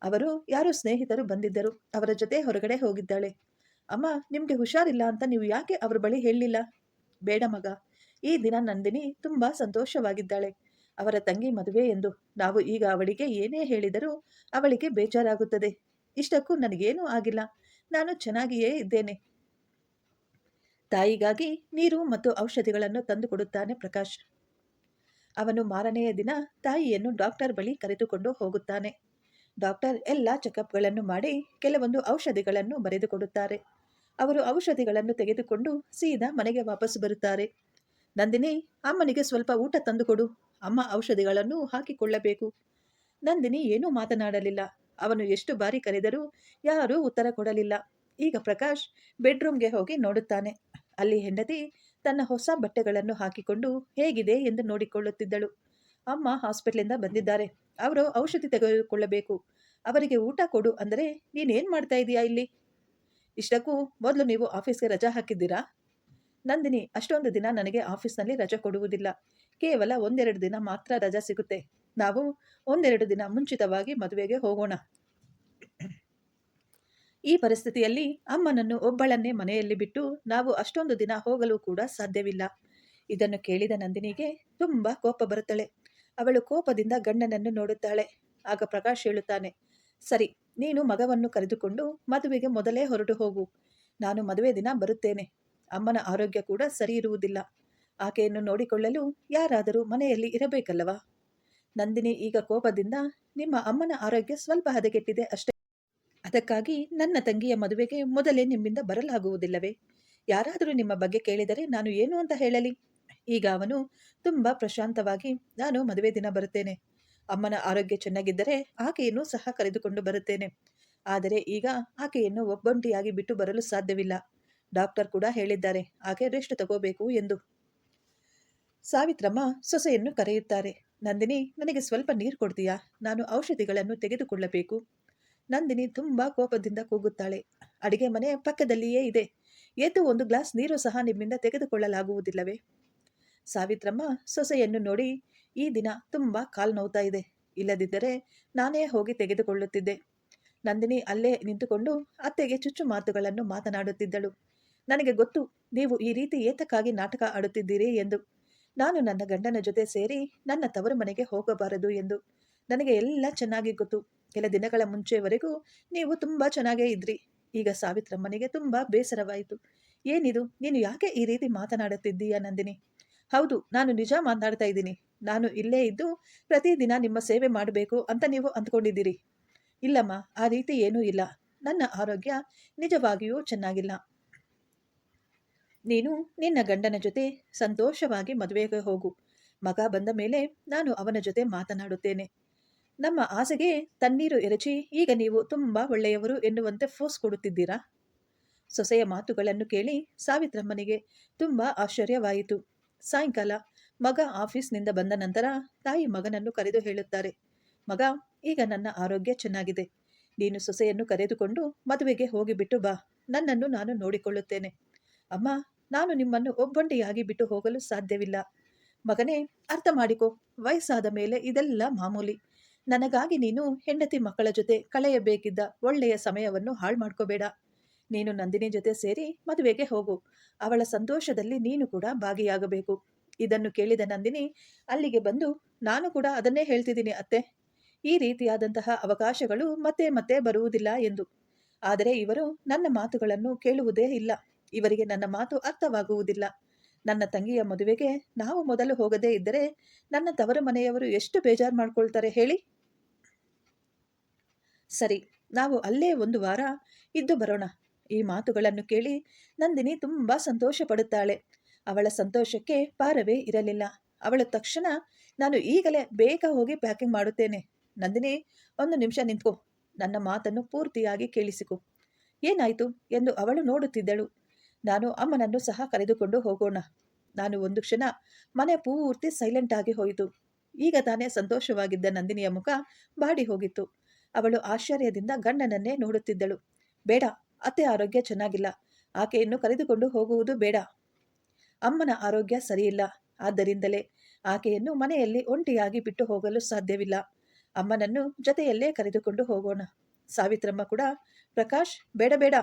ಅವರು ಯಾರು ಸ್ನೇಹಿತರು ಬಂದಿದ್ದರು. ಅವರ ಜೊತೆ ಹೊರಗಡೆ ಹೋಗಿದ್ದಾಳೆ. ಅಮ್ಮ, ನಿಮಗೆ ಹುಷಾರಿಲ್ಲ ಅಂತ ನೀವು ಯಾಕೆ ಅವರ ಬಳಿ ಹೇಳಲಿಲ್ಲ ಬೇಡ ಮಗ. ಈ ದಿನ ನಂದಿನಿ ತುಂಬ ಸಂತೋಷವಾಗಿದ್ದಾಳೆ. ಅವರ ತಂಗಿ ಮದುವೆ ಎಂದು ನಾವು ಈಗ ಅವಳಿಗೆ ಏನೇ ಹೇಳಿದರೂ ಅವಳಿಗೆ ಬೇಜಾರಾಗುತ್ತದೆ. ಇಷ್ಟಕ್ಕೂ ನನಗೇನೂ ಆಗಿಲ್ಲ. ನಾನು ಚೆನ್ನಾಗಿಯೇ ಇದ್ದೇನೆ. ತಾಯಿಗಾಗಿ ನೀರು ಮತ್ತು ಔಷಧಿಗಳನ್ನು ತಂದು ಕೊಡುತ್ತಾನೆ ಪ್ರಕಾಶ್. ಅವನು ಮಾರನೆಯ ದಿನ ತಾಯಿಯನ್ನು ಡಾಕ್ಟರ್ ಬಳಿ ಕರೆದುಕೊಂಡು ಹೋಗುತ್ತಾನೆ. ಡಾಕ್ಟರ್ ಎಲ್ಲ ಚೆಕಪ್ಗಳನ್ನು ಮಾಡಿ ಕೆಲವೊಂದು ಔಷಧಿಗಳನ್ನು ಬರೆದುಕೊಡುತ್ತಾರೆ. ಅವರು ಔಷಧಿಗಳನ್ನು ತೆಗೆದುಕೊಂಡು ಸೀದಾ ಮನೆಗೆ ವಾಪಸ್ ಬರುತ್ತಾರೆ. ನಂದಿನಿ, ಅಮ್ಮನಿಗೆ ಸ್ವಲ್ಪ ಊಟ ತಂದುಕೊಡು. ಅಮ್ಮ ಔಷಧಿಗಳನ್ನು ಹಾಕಿಕೊಳ್ಳಬೇಕು. ನಂದಿನಿ ಏನೂ ಮಾತನಾಡಲಿಲ್ಲ. ಅವನು ಎಷ್ಟು ಬಾರಿ ಕರೆದರೂ ಯಾರೂ ಉತ್ತರ ಕೊಡಲಿಲ್ಲ. ಈಗ ಪ್ರಕಾಶ್ ಬೆಡ್ರೂಮ್ಗೆ ಹೋಗಿ ನೋಡುತ್ತಾನೆ. ಅಲ್ಲಿ ಹೆಂಡತಿ ತನ್ನ ಹೊಸ ಬಟ್ಟೆಗಳನ್ನು ಹಾಕಿಕೊಂಡು ಹೇಗಿದೆ ಎಂದು ನೋಡಿಕೊಳ್ಳುತ್ತಿದ್ದಳು. ಅಮ್ಮ ಹಾಸ್ಪಿಟ್ಲಿಂದ ಬಂದಿದ್ದಾರೆ. ಅವರು ಔಷಧಿ ತೆಗೆದುಕೊಳ್ಳಬೇಕು. ಅವರಿಗೆ ಊಟ ಕೊಡು ಅಂದರೆ ನೀನೇನು ಮಾಡ್ತಾ ಇದೀಯಾ ಇಲ್ಲಿ? ಇಷ್ಟಕ್ಕೂ ಮೊದಲು ನೀವು ಆಫೀಸ್ಗೆ ರಜಾ ಹಾಕಿದ್ದೀರಾ? ನಂದಿನಿ, ಅಷ್ಟೊಂದು ದಿನ ನನಗೆ ಆಫೀಸ್ನಲ್ಲಿ ರಜೆ ಕೊಡುವುದಿಲ್ಲ. ಕೇವಲ ಒಂದೆರಡು ದಿನ ಮಾತ್ರ ರಜಾ ಸಿಗುತ್ತೆ. ನಾವು ಒಂದೆರಡು ದಿನ ಮುಂಚಿತವಾಗಿ ಮದುವೆಗೆ ಹೋಗೋಣ. ಈ ಪರಿಸ್ಥಿತಿಯಲ್ಲಿ ಅಮ್ಮನನ್ನು ಒಬ್ಬಳನ್ನೇ ಮನೆಯಲ್ಲಿ ಬಿಟ್ಟು ನಾವು ಅಷ್ಟೊಂದು ದಿನ ಹೋಗಲು ಕೂಡ ಸಾಧ್ಯವಿಲ್ಲ. ಇದನ್ನು ಕೇಳಿದ ನಂದಿನಿಗೆ ತುಂಬ ಕೋಪ ಬರುತ್ತಾಳೆ. ಅವಳು ಕೋಪದಿಂದ ಗಂಡನನ್ನು ನೋಡುತ್ತಾಳೆ. ಆಗ ಪ್ರಕಾಶ್ ಹೇಳುತ್ತಾನೆ, ಸರಿ ನೀನು ಮಗವನ್ನು ಕರೆದುಕೊಂಡು ಮದುವೆಗೆ ಮೊದಲೇ ಹೊರಟು ಹೋಗು. ನಾನು ಮದುವೆ ದಿನ ಬರುತ್ತೇನೆ. ಅಮ್ಮನ ಆರೋಗ್ಯ ಕೂಡ ಸರಿ ಇರುವುದಿಲ್ಲ. ಆಕೆಯನ್ನು ನೋಡಿಕೊಳ್ಳಲು ಯಾರಾದರೂ ಮನೆಯಲ್ಲಿ ಇರಬೇಕಲ್ಲವಾ? ನಂದಿನಿ ಈಗ ಕೋಪದಿಂದ, ನಿಮ್ಮ ಅಮ್ಮನ ಆರೋಗ್ಯ ಸ್ವಲ್ಪ ಹದಗೆಟ್ಟಿದೆ ಅಷ್ಟೇ. ಅದಕ್ಕಾಗಿ ನನ್ನ ತಂಗಿಯ ಮದುವೆಗೆ ಮೊದಲೇ ನಿಮ್ಮಿಂದ ಬರಲಾಗುವುದಿಲ್ಲವೇ? ಯಾರಾದರೂ ನಿಮ್ಮ ಬಗ್ಗೆ ಕೇಳಿದರೆ ನಾನು ಏನು ಅಂತ ಹೇಳಲಿ? ಈಗ ಅವನು ತುಂಬಾ ಪ್ರಶಾಂತವಾಗಿ, ನಾನು ಮದುವೆ ದಿನ ಬರುತ್ತೇನೆ. ಅಮ್ಮನ ಆರೋಗ್ಯ ಚೆನ್ನಾಗಿದ್ದರೆ ಆಕೆಯನ್ನು ಸಹ ಕರೆದುಕೊಂಡು ಬರುತ್ತೇನೆ. ಆದರೆ ಈಗ ಆಕೆಯನ್ನು ಒಬ್ಬಂಟಿಯಾಗಿ ಬಿಟ್ಟು ಬರಲು ಸಾಧ್ಯವಿಲ್ಲ. ಡಾಕ್ಟರ್ ಕೂಡ ಹೇಳಿದ್ದಾರೆ, ಆಕೆ ರೆಸ್ಟ್ ತಗೋಬೇಕು ಎಂದು. ಸಾವಿತ್ರಮ್ಮ ಸೊಸೆಯನ್ನು ಕರೆಯುತ್ತಾರೆ, ನಂದಿನಿ, ನನಗೆ ಸ್ವಲ್ಪ ನೀರು ಕೊಡ್ತೀಯಾ? ನಾನು ಔಷಧಿಗಳನ್ನು ತೆಗೆದುಕೊಳ್ಳಬೇಕು. ನಂದಿನಿ ತುಂಬ ಕೋಪದಿಂದ ಕೂಗುತ್ತಾಳೆ, ಅಡಿಗೆ ಮನೆ ಪಕ್ಕದಲ್ಲಿಯೇ ಇದೆ. ಎದ್ದು ಒಂದು ಗ್ಲಾಸ್ ನೀರು ಸಹ ನಿಮ್ಮಿಂದ ತೆಗೆದುಕೊಳ್ಳಲಾಗುವುದಿಲ್ಲವೇ? ಸಾವಿತ್ರಮ್ಮ ಸೊಸೆಯನ್ನು ನೋಡಿ ಈ ದಿನ ತುಂಬ ಕಾಲು ನೋವ್ತಾ ಇದೆ. ಇಲ್ಲದಿದ್ದರೆ ನಾನೇ ಹೋಗಿ ತೆಗೆದುಕೊಳ್ಳುತ್ತಿದ್ದೆ. ನಂದಿನಿ ಅಲ್ಲೇ ನಿಂತುಕೊಂಡು ಅತ್ತೆಗೆ ಚುಚ್ಚು ಮಾತುಗಳನ್ನು ಮಾತನಾಡುತ್ತಿದ್ದಳು. ನನಗೆ ಗೊತ್ತು, ನೀವು ಈ ರೀತಿ ಏತಕ್ಕಾಗಿ ನಾಟಕ ಆಡುತ್ತಿದ್ದೀರಿ ಎಂದು. ನಾನು ನನ್ನ ಗಂಡನ ಜೊತೆ ಸೇರಿ ನನ್ನ ತವರು ಮನೆಗೆ ಹೋಗಬಾರದು ಎಂದು. ನನಗೆ ಎಲ್ಲ ಚೆನ್ನಾಗಿ ಗೊತ್ತು. ಕೆಲ ದಿನಗಳ ಮುಂಚೆವರೆಗೂ ನೀವು ತುಂಬ ಚೆನ್ನಾಗೇ ಇದ್ರಿ. ಈಗ ಸಾವಿತ್ರಮ್ಮನಿಗೆ ತುಂಬ ಬೇಸರವಾಯಿತು. ಏನಿದು, ನೀನು ಯಾಕೆ ಈ ರೀತಿ ಮಾತನಾಡುತ್ತಿದ್ದೀಯಾ ನಂದಿನಿ? ಹೌದು, ನಾನು ನಿಜ ಮಾತನಾಡ್ತಾ ಇದ್ದೀನಿ. ನಾನು ಇಲ್ಲೇ ಇದ್ದು ಪ್ರತಿದಿನ ನಿಮ್ಮ ಸೇವೆ ಮಾಡಬೇಕು ಅಂತ ನೀವು ಅಂದ್ಕೊಂಡಿದ್ದೀರಿ. ಇಲ್ಲಮ್ಮ, ಆ ರೀತಿ ಏನೂ ಇಲ್ಲ. ನನ್ನ ಆರೋಗ್ಯ ನಿಜವಾಗಿಯೂ ಚೆನ್ನಾಗಿಲ್ಲ. ನೀನು ನಿನ್ನ ಗಂಡನ ಜೊತೆ ಸಂತೋಷವಾಗಿ ಮದುವೆಗೆ ಹೋಗು. ಮಗ ಬಂದ ಮೇಲೆ ನಾನು ಅವನ ಜೊತೆ ಮಾತನಾಡುತ್ತೇನೆ. ನಮ್ಮ ಆಸೆಗೆ ತಣ್ಣೀರು ಎರಚಿ ಈಗ ನೀವು ತುಂಬ ಒಳ್ಳೆಯವರು ಎನ್ನುವಂತೆ ಫೋರ್ಸ್ ಕೊಡುತ್ತಿದ್ದೀರಾ? ಸೊಸೆಯ ಮಾತುಗಳನ್ನು ಕೇಳಿ ಸಾವಿತ್ರಮ್ಮನಿಗೆ ತುಂಬ ಆಶ್ಚರ್ಯವಾಯಿತು. ಸಾಯಂಕಾಲ ಮಗ ಆಫೀಸ್ನಿಂದ ಬಂದ ನಂತರ ತಾಯಿ ಮಗನನ್ನು ಕರೆದು ಹೇಳುತ್ತಾರೆ, ಮಗ, ಈಗ ನನ್ನ ಆರೋಗ್ಯ ಚೆನ್ನಾಗಿದೆ. ನೀನು ಸೊಸೆಯನ್ನು ಕರೆದುಕೊಂಡು ಮದುವೆಗೆ ಹೋಗಿಬಿಟ್ಟು ಬಾ. ನನ್ನನ್ನು ನಾನು ನೋಡಿಕೊಳ್ಳುತ್ತೇನೆ. ಅಮ್ಮ, ನಾನು ನಿಮ್ಮನ್ನು ಒಬ್ಬಂಟಿಯಾಗಿ ಬಿಟ್ಟು ಹೋಗಲು ಸಾಧ್ಯವಿಲ್ಲ. ಮಗನೇ, ಅರ್ಥ ಮಾಡಿಕೊ. ವಯಸ್ಸಾದ ಮೇಲೆ ಇದೆಲ್ಲ ಮಾಮೂಲಿ. ನನಗಾಗಿ ನೀನು ಹೆಂಡತಿ ಮಕ್ಕಳ ಜೊತೆ ಕಳೆಯಬೇಕಿದ್ದ ಒಳ್ಳೆಯ ಸಮಯವನ್ನು ಹಾಳು ಮಾಡ್ಕೋಬೇಡ. ನೀನು ನಂದಿನಿ ಜೊತೆ ಸೇರಿ ಮದುವೆಗೆ ಹೋಗು. ಅವಳ ಸಂತೋಷದಲ್ಲಿ ನೀನು ಕೂಡ ಭಾಗಿಯಾಗಬೇಕು. ಇದನ್ನು ಕೇಳಿದ ನಂದಿನಿ, ಅಲ್ಲಿಗೆ ಬಂದು ನಾನು ಕೂಡ ಅದನ್ನೇ ಹೇಳ್ತಿದ್ದೀನಿ ಅತ್ತೆ. ಈ ರೀತಿಯಾದಂತಹ ಅವಕಾಶಗಳು ಮತ್ತೆ ಮತ್ತೆ ಬರುವುದಿಲ್ಲ ಎಂದು. ಆದರೆ ಇವರು ನನ್ನ ಮಾತುಗಳನ್ನು ಕೇಳುವುದೇ ಇಲ್ಲ. ಇವರಿಗೆ ನನ್ನ ಮಾತು ಅರ್ಥವಾಗುವುದಿಲ್ಲ. ನನ್ನ ತಂಗಿಯ ಮದುವೆಗೆ ನಾವು ಮೊದಲು ಹೋಗದೇ ಇದ್ದರೆ ನನ್ನ ತವರು ಮನೆಯವರು ಎಷ್ಟು ಬೇಜಾರು ಮಾಡ್ಕೊಳ್ತಾರೆ ಹೇಳಿ? ಸರಿ, ನಾವು ಅಲ್ಲೇ ಒಂದು ವಾರ ಇದ್ದು ಬರೋಣ. ಈ ಮಾತುಗಳನ್ನು ಕೇಳಿ ನಂದಿನಿ ತುಂಬ ಸಂತೋಷ ಅವಳ ಸಂತೋಷಕ್ಕೆ ಪಾರವೇ ಇರಲಿಲ್ಲ. ಅವಳು ತಕ್ಷಣ ನಾನು ಈಗಲೇ ಬೇಗ ಹೋಗಿ ಪ್ಯಾಕಿಂಗ್ ಮಾಡುತ್ತೇನೆ. ನಂದಿನಿ, ಒಂದು ನಿಮಿಷ ನಿಂತ್ಕೋ. ನನ್ನ ಮಾತನ್ನು ಪೂರ್ತಿಯಾಗಿ ಕೇಳಿಸಿಕೊ. ಏನಾಯಿತು ಎಂದು ಅವಳು ನೋಡುತ್ತಿದ್ದಳು. ನಾನು ಅಮ್ಮನನ್ನು ಸಹ ಕರೆದುಕೊಂಡು ಹೋಗೋಣ. ನಾನು ಒಂದು ಕ್ಷಣ ಮನೆ ಪೂರ್ತಿ ಸೈಲೆಂಟ್ ಆಗಿ ಹೋಯಿತು. ಈಗ ತಾನೇ ಸಂತೋಷವಾಗಿದ್ದ ನಂದಿನಿಯ ಮುಖ ಬಾಡಿ ಹೋಗಿತ್ತು. ಅವಳು ಆಶ್ಚರ್ಯದಿಂದ ಗಂಡನನ್ನೇ ನೋಡುತ್ತಿದ್ದಳು. ಬೇಡ ಅತ್ತೆ ಆರೋಗ್ಯ ಚೆನ್ನಾಗಿಲ್ಲ. ಆಕೆಯನ್ನು ಕರೆದುಕೊಂಡು ಹೋಗುವುದು ಬೇಡ. ಅಮ್ಮನ ಆರೋಗ್ಯ ಸರಿಯಿಲ್ಲ. ಆದ್ದರಿಂದಲೇ ಆಕೆಯನ್ನು ಮನೆಯಲ್ಲಿ ಒಂಟಿಯಾಗಿ ಬಿಟ್ಟು ಹೋಗಲು ಸಾಧ್ಯವಿಲ್ಲ. ಅಮ್ಮನನ್ನು ಜೊತೆಯಲ್ಲೇ ಕರೆದುಕೊಂಡು ಹೋಗೋಣ. ಸಾವಿತ್ರಮ್ಮ ಕೂಡ, ಪ್ರಕಾಶ್, ಬೇಡ ಬೇಡ.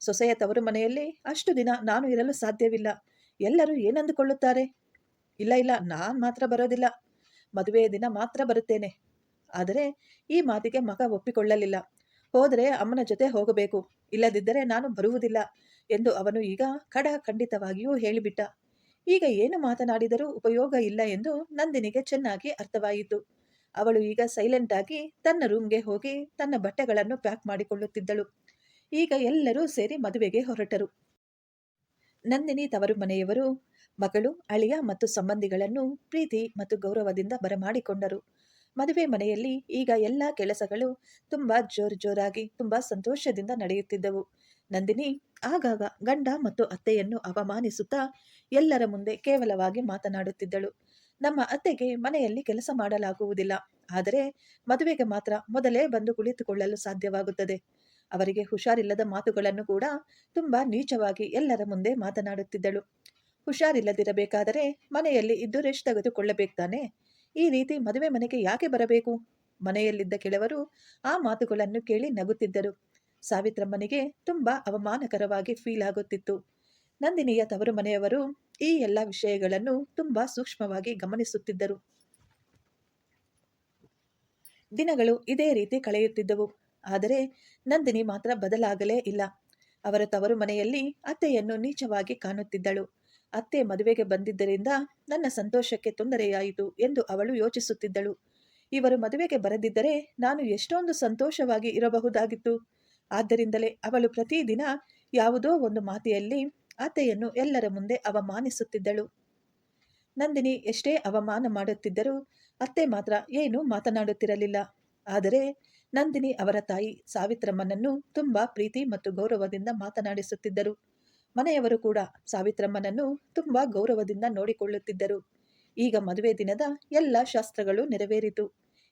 ಸೊಸೆಯ ತವರು ಮನೆಯಲ್ಲಿ ಅಷ್ಟು ದಿನ ನಾನು ಇರಲು ಸಾಧ್ಯವಿಲ್ಲ. ಎಲ್ಲರೂ ಏನಂದುಕೊಳ್ಳುತ್ತಾರೆ? ಇಲ್ಲ ಇಲ್ಲ. ನಾನು ಮಾತ್ರ ಬರೋದಿಲ್ಲ. ಮದುವೆಯ ದಿನ ಮಾತ್ರ ಬರುತ್ತೇನೆ. ಆದರೆ ಈ ಮಾತಿಗೆ ಮಗ ಒಪ್ಪಿಕೊಳ್ಳಲಿಲ್ಲ. ಹೋದರೆ ಅಮ್ಮನ ಜೊತೆ ಹೋಗಬೇಕು. ಇಲ್ಲದಿದ್ದರೆ ನಾನು ಬರುವುದಿಲ್ಲ ಎಂದು ಅವನು ಈಗ ಖಡ ಖಂಡಿತವಾಗಿಯೂ ಹೇಳಿಬಿಟ್ಟ. ಈಗ ಏನು ಮಾತನಾಡಿದರೂ ಉಪಯೋಗ ಇಲ್ಲ ಎಂದು ನಂದಿನಿಗೆ ಚೆನ್ನಾಗಿ ಅರ್ಥವಾಯಿತು. ಅವಳು ಈಗ ಸೈಲೆಂಟ್ ಆಗಿ ತನ್ನ ರೂಮ್ಗೆ ಹೋಗಿ ತನ್ನ ಬಟ್ಟೆಗಳನ್ನು ಪ್ಯಾಕ್ ಮಾಡಿಕೊಳ್ಳುತ್ತಿದ್ದಳು. ಈಗ ಎಲ್ಲರೂ ಸೇರಿ ಮದುವೆಗೆ ಹೊರಟರು. ನಂದಿನಿ, ತವರು ಮನೆಯವರು, ಮಗಳು, ಅಳಿಯ ಮತ್ತು ಸಂಬಂಧಿಗಳನ್ನು ಪ್ರೀತಿ ಮತ್ತು ಗೌರವದಿಂದ ಬರಮಾಡಿಕೊಂಡರು. ಮದುವೆ ಮನೆಯಲ್ಲಿ ಈಗ ಎಲ್ಲ ಕೆಲಸಗಳು ತುಂಬ ಜೋರು ಜೋರಾಗಿ, ತುಂಬ ಸಂತೋಷದಿಂದ ನಡೆಯುತ್ತಿದ್ದವು. ನಂದಿನಿ ಆಗಾಗ ಗಂಡ ಮತ್ತು ಅತ್ತೆಯನ್ನು ಅವಮಾನಿಸುತ್ತಾ ಎಲ್ಲರ ಮುಂದೆ ಕೇವಲವಾಗಿ ಮಾತನಾಡುತ್ತಿದ್ದಳು. ನಮ್ಮ ಅತ್ತೆಗೆ ಮನೆಯಲ್ಲಿ ಕೆಲಸ ಮಾಡಲಾಗುವುದಿಲ್ಲ. ಆದರೆ ಮದುವೆಗೆ ಮಾತ್ರ ಮೊದಲೇ ಬಂದು ಕುಳಿತುಕೊಳ್ಳಲು ಸಾಧ್ಯವಾಗುತ್ತದೆ. ಅವರಿಗೆ ಹುಷಾರಿಲ್ಲದ ಮಾತುಗಳನ್ನು ಕೂಡ ತುಂಬಾ ನೀಚವಾಗಿ ಎಲ್ಲರ ಮುಂದೆ ಮಾತನಾಡುತ್ತಿದ್ದಳು. ಹುಷಾರಿಲ್ಲದಿರಬೇಕಾದರೆ ಮನೆಯಲ್ಲಿ ಇದ್ದು ರೆಸ್ಟ್ ತೆಗೆದುಕೊಳ್ಳಬೇಕು ತಾನೆ? ಈ ರೀತಿ ಮದುವೆ ಮನೆಗೆ ಯಾಕೆ ಬರಬೇಕು? ಮನೆಯಲ್ಲಿದ್ದ ಕೆಲವರು ಆ ಮಾತುಗಳನ್ನು ಕೇಳಿ ನಗುತ್ತಿದ್ದರು. ಸಾವಿತ್ರಮ್ಮನಿಗೆ ತುಂಬಾ ಅವಮಾನಕರವಾಗಿ ಫೀಲ್ ಆಗುತ್ತಿತ್ತು. ನಂದಿನಿಯ ತವರು ಮನೆಯವರು ಈ ಎಲ್ಲ ವಿಷಯಗಳನ್ನು ತುಂಬಾ ಸೂಕ್ಷ್ಮವಾಗಿ ಗಮನಿಸುತ್ತಿದ್ದರು. ದಿನಗಳು ಇದೇ ರೀತಿ ಕಳೆಯುತ್ತಿದ್ದವು. ಆದರೆ ನಂದಿನಿ ಮಾತ್ರ ಬದಲಾಗಲೇ ಇಲ್ಲ. ಅವರ ತವರು ಮನೆಯಲ್ಲಿ ಅತ್ತೆಯನ್ನು ನೀಚವಾಗಿ ಕಾಣುತ್ತಿದ್ದಳು. ಅತ್ತೆ ಮದುವೆಗೆ ಬಂದಿದ್ದರಿಂದ ನನ್ನ ಸಂತೋಷಕ್ಕೆ ತೊಂದರೆಯಾಯಿತು ಎಂದು ಅವಳು ಯೋಚಿಸುತ್ತಿದ್ದಳು. ಇವರು ಮದುವೆಗೆ ಬರದಿದ್ದರೆ ನಾನು ಎಷ್ಟೊಂದು ಸಂತೋಷವಾಗಿ ಇರಬಹುದಾಗಿತ್ತು. ಆದ್ದರಿಂದಲೇ ಅವಳು ಪ್ರತಿದಿನ ಯಾವುದೋ ಒಂದು ಮಾತೆಯಲ್ಲಿ ಅತ್ತೆಯನ್ನು ಎಲ್ಲರ ಮುಂದೆ ಅವಮಾನಿಸುತ್ತಿದ್ದಳು. ನಂದಿನಿ ಎಷ್ಟೇ ಅವಮಾನ ಮಾಡುತ್ತಿದ್ದರೂ ಅತ್ತೆ ಮಾತ್ರ ಏನೂ ಮಾತನಾಡುತ್ತಿರಲಿಲ್ಲ. ಆದರೆ ನಂದಿನಿ ಅವರ ತಾಯಿ ಸಾವಿತ್ರಮ್ಮನನ್ನು ತುಂಬಾ ಪ್ರೀತಿ ಮತ್ತು ಗೌರವದಿಂದ ಮಾತನಾಡಿಸುತ್ತಿದ್ದರು. ಮನೆಯವರು ಕೂಡ ಸಾವಿತ್ರಮ್ಮನನ್ನು ತುಂಬಾ ಗೌರವದಿಂದ ನೋಡಿಕೊಳ್ಳುತ್ತಿದ್ದರು. ಈಗ ಮದುವೆ ದಿನದ ಎಲ್ಲ ಶಾಸ್ತ್ರಗಳು ನೆರವೇರಿತು.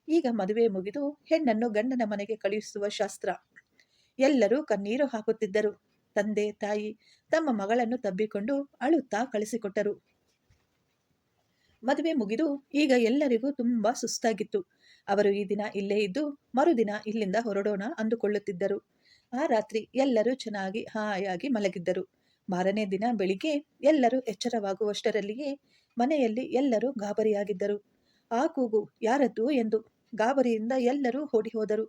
ಈಗ ಮದುವೆ ಮುಗಿದು ಹೆಣ್ಣನ್ನು ಗಂಡನ ಮನೆಗೆ ಕಳುಹಿಸುವ ಶಾಸ್ತ್ರ. ಎಲ್ಲರೂ ಕಣ್ಣೀರು ಹಾಕುತ್ತಿದ್ದರು. ತಂದೆ, ತಾಯಿ ತಮ್ಮ ಮಗಳನ್ನು ತಬ್ಬಿಕೊಂಡು ಅಳುತ್ತಾ ಕಳಿಸಿಕೊಟ್ಟರು. ಮದುವೆ ಮುಗಿದು ಈಗ ಎಲ್ಲರಿಗೂ ತುಂಬಾ ಸುಸ್ತಾಗಿತ್ತು. ಅವರು ಈ ದಿನ ಇಲ್ಲೇ ಇದ್ದು ಮರುದಿನ ಇಲ್ಲಿಂದ ಹೊರಡೋಣ ಅಂದುಕೊಳ್ಳುತ್ತಿದ್ದರು. ಆ ರಾತ್ರಿ ಎಲ್ಲರೂ ಚೆನ್ನಾಗಿ ಹಾಯಾಗಿ ಮಲಗಿದ್ದರು. ಮಾರನೇ ದಿನ ಬೆಳಿಗ್ಗೆ ಎಲ್ಲರೂ ಎಚ್ಚರವಾಗುವಷ್ಟರಲ್ಲಿಯೇ ಮನೆಯಲ್ಲಿ ಎಲ್ಲರೂ ಗಾಬರಿಯಾಗಿದ್ದರು. ಆ ಕೂಗು ಯಾರದ್ದು ಎಂದು ಗಾಬರಿಯಿಂದ ಎಲ್ಲರೂ ಓಡಿ ಹೋದರು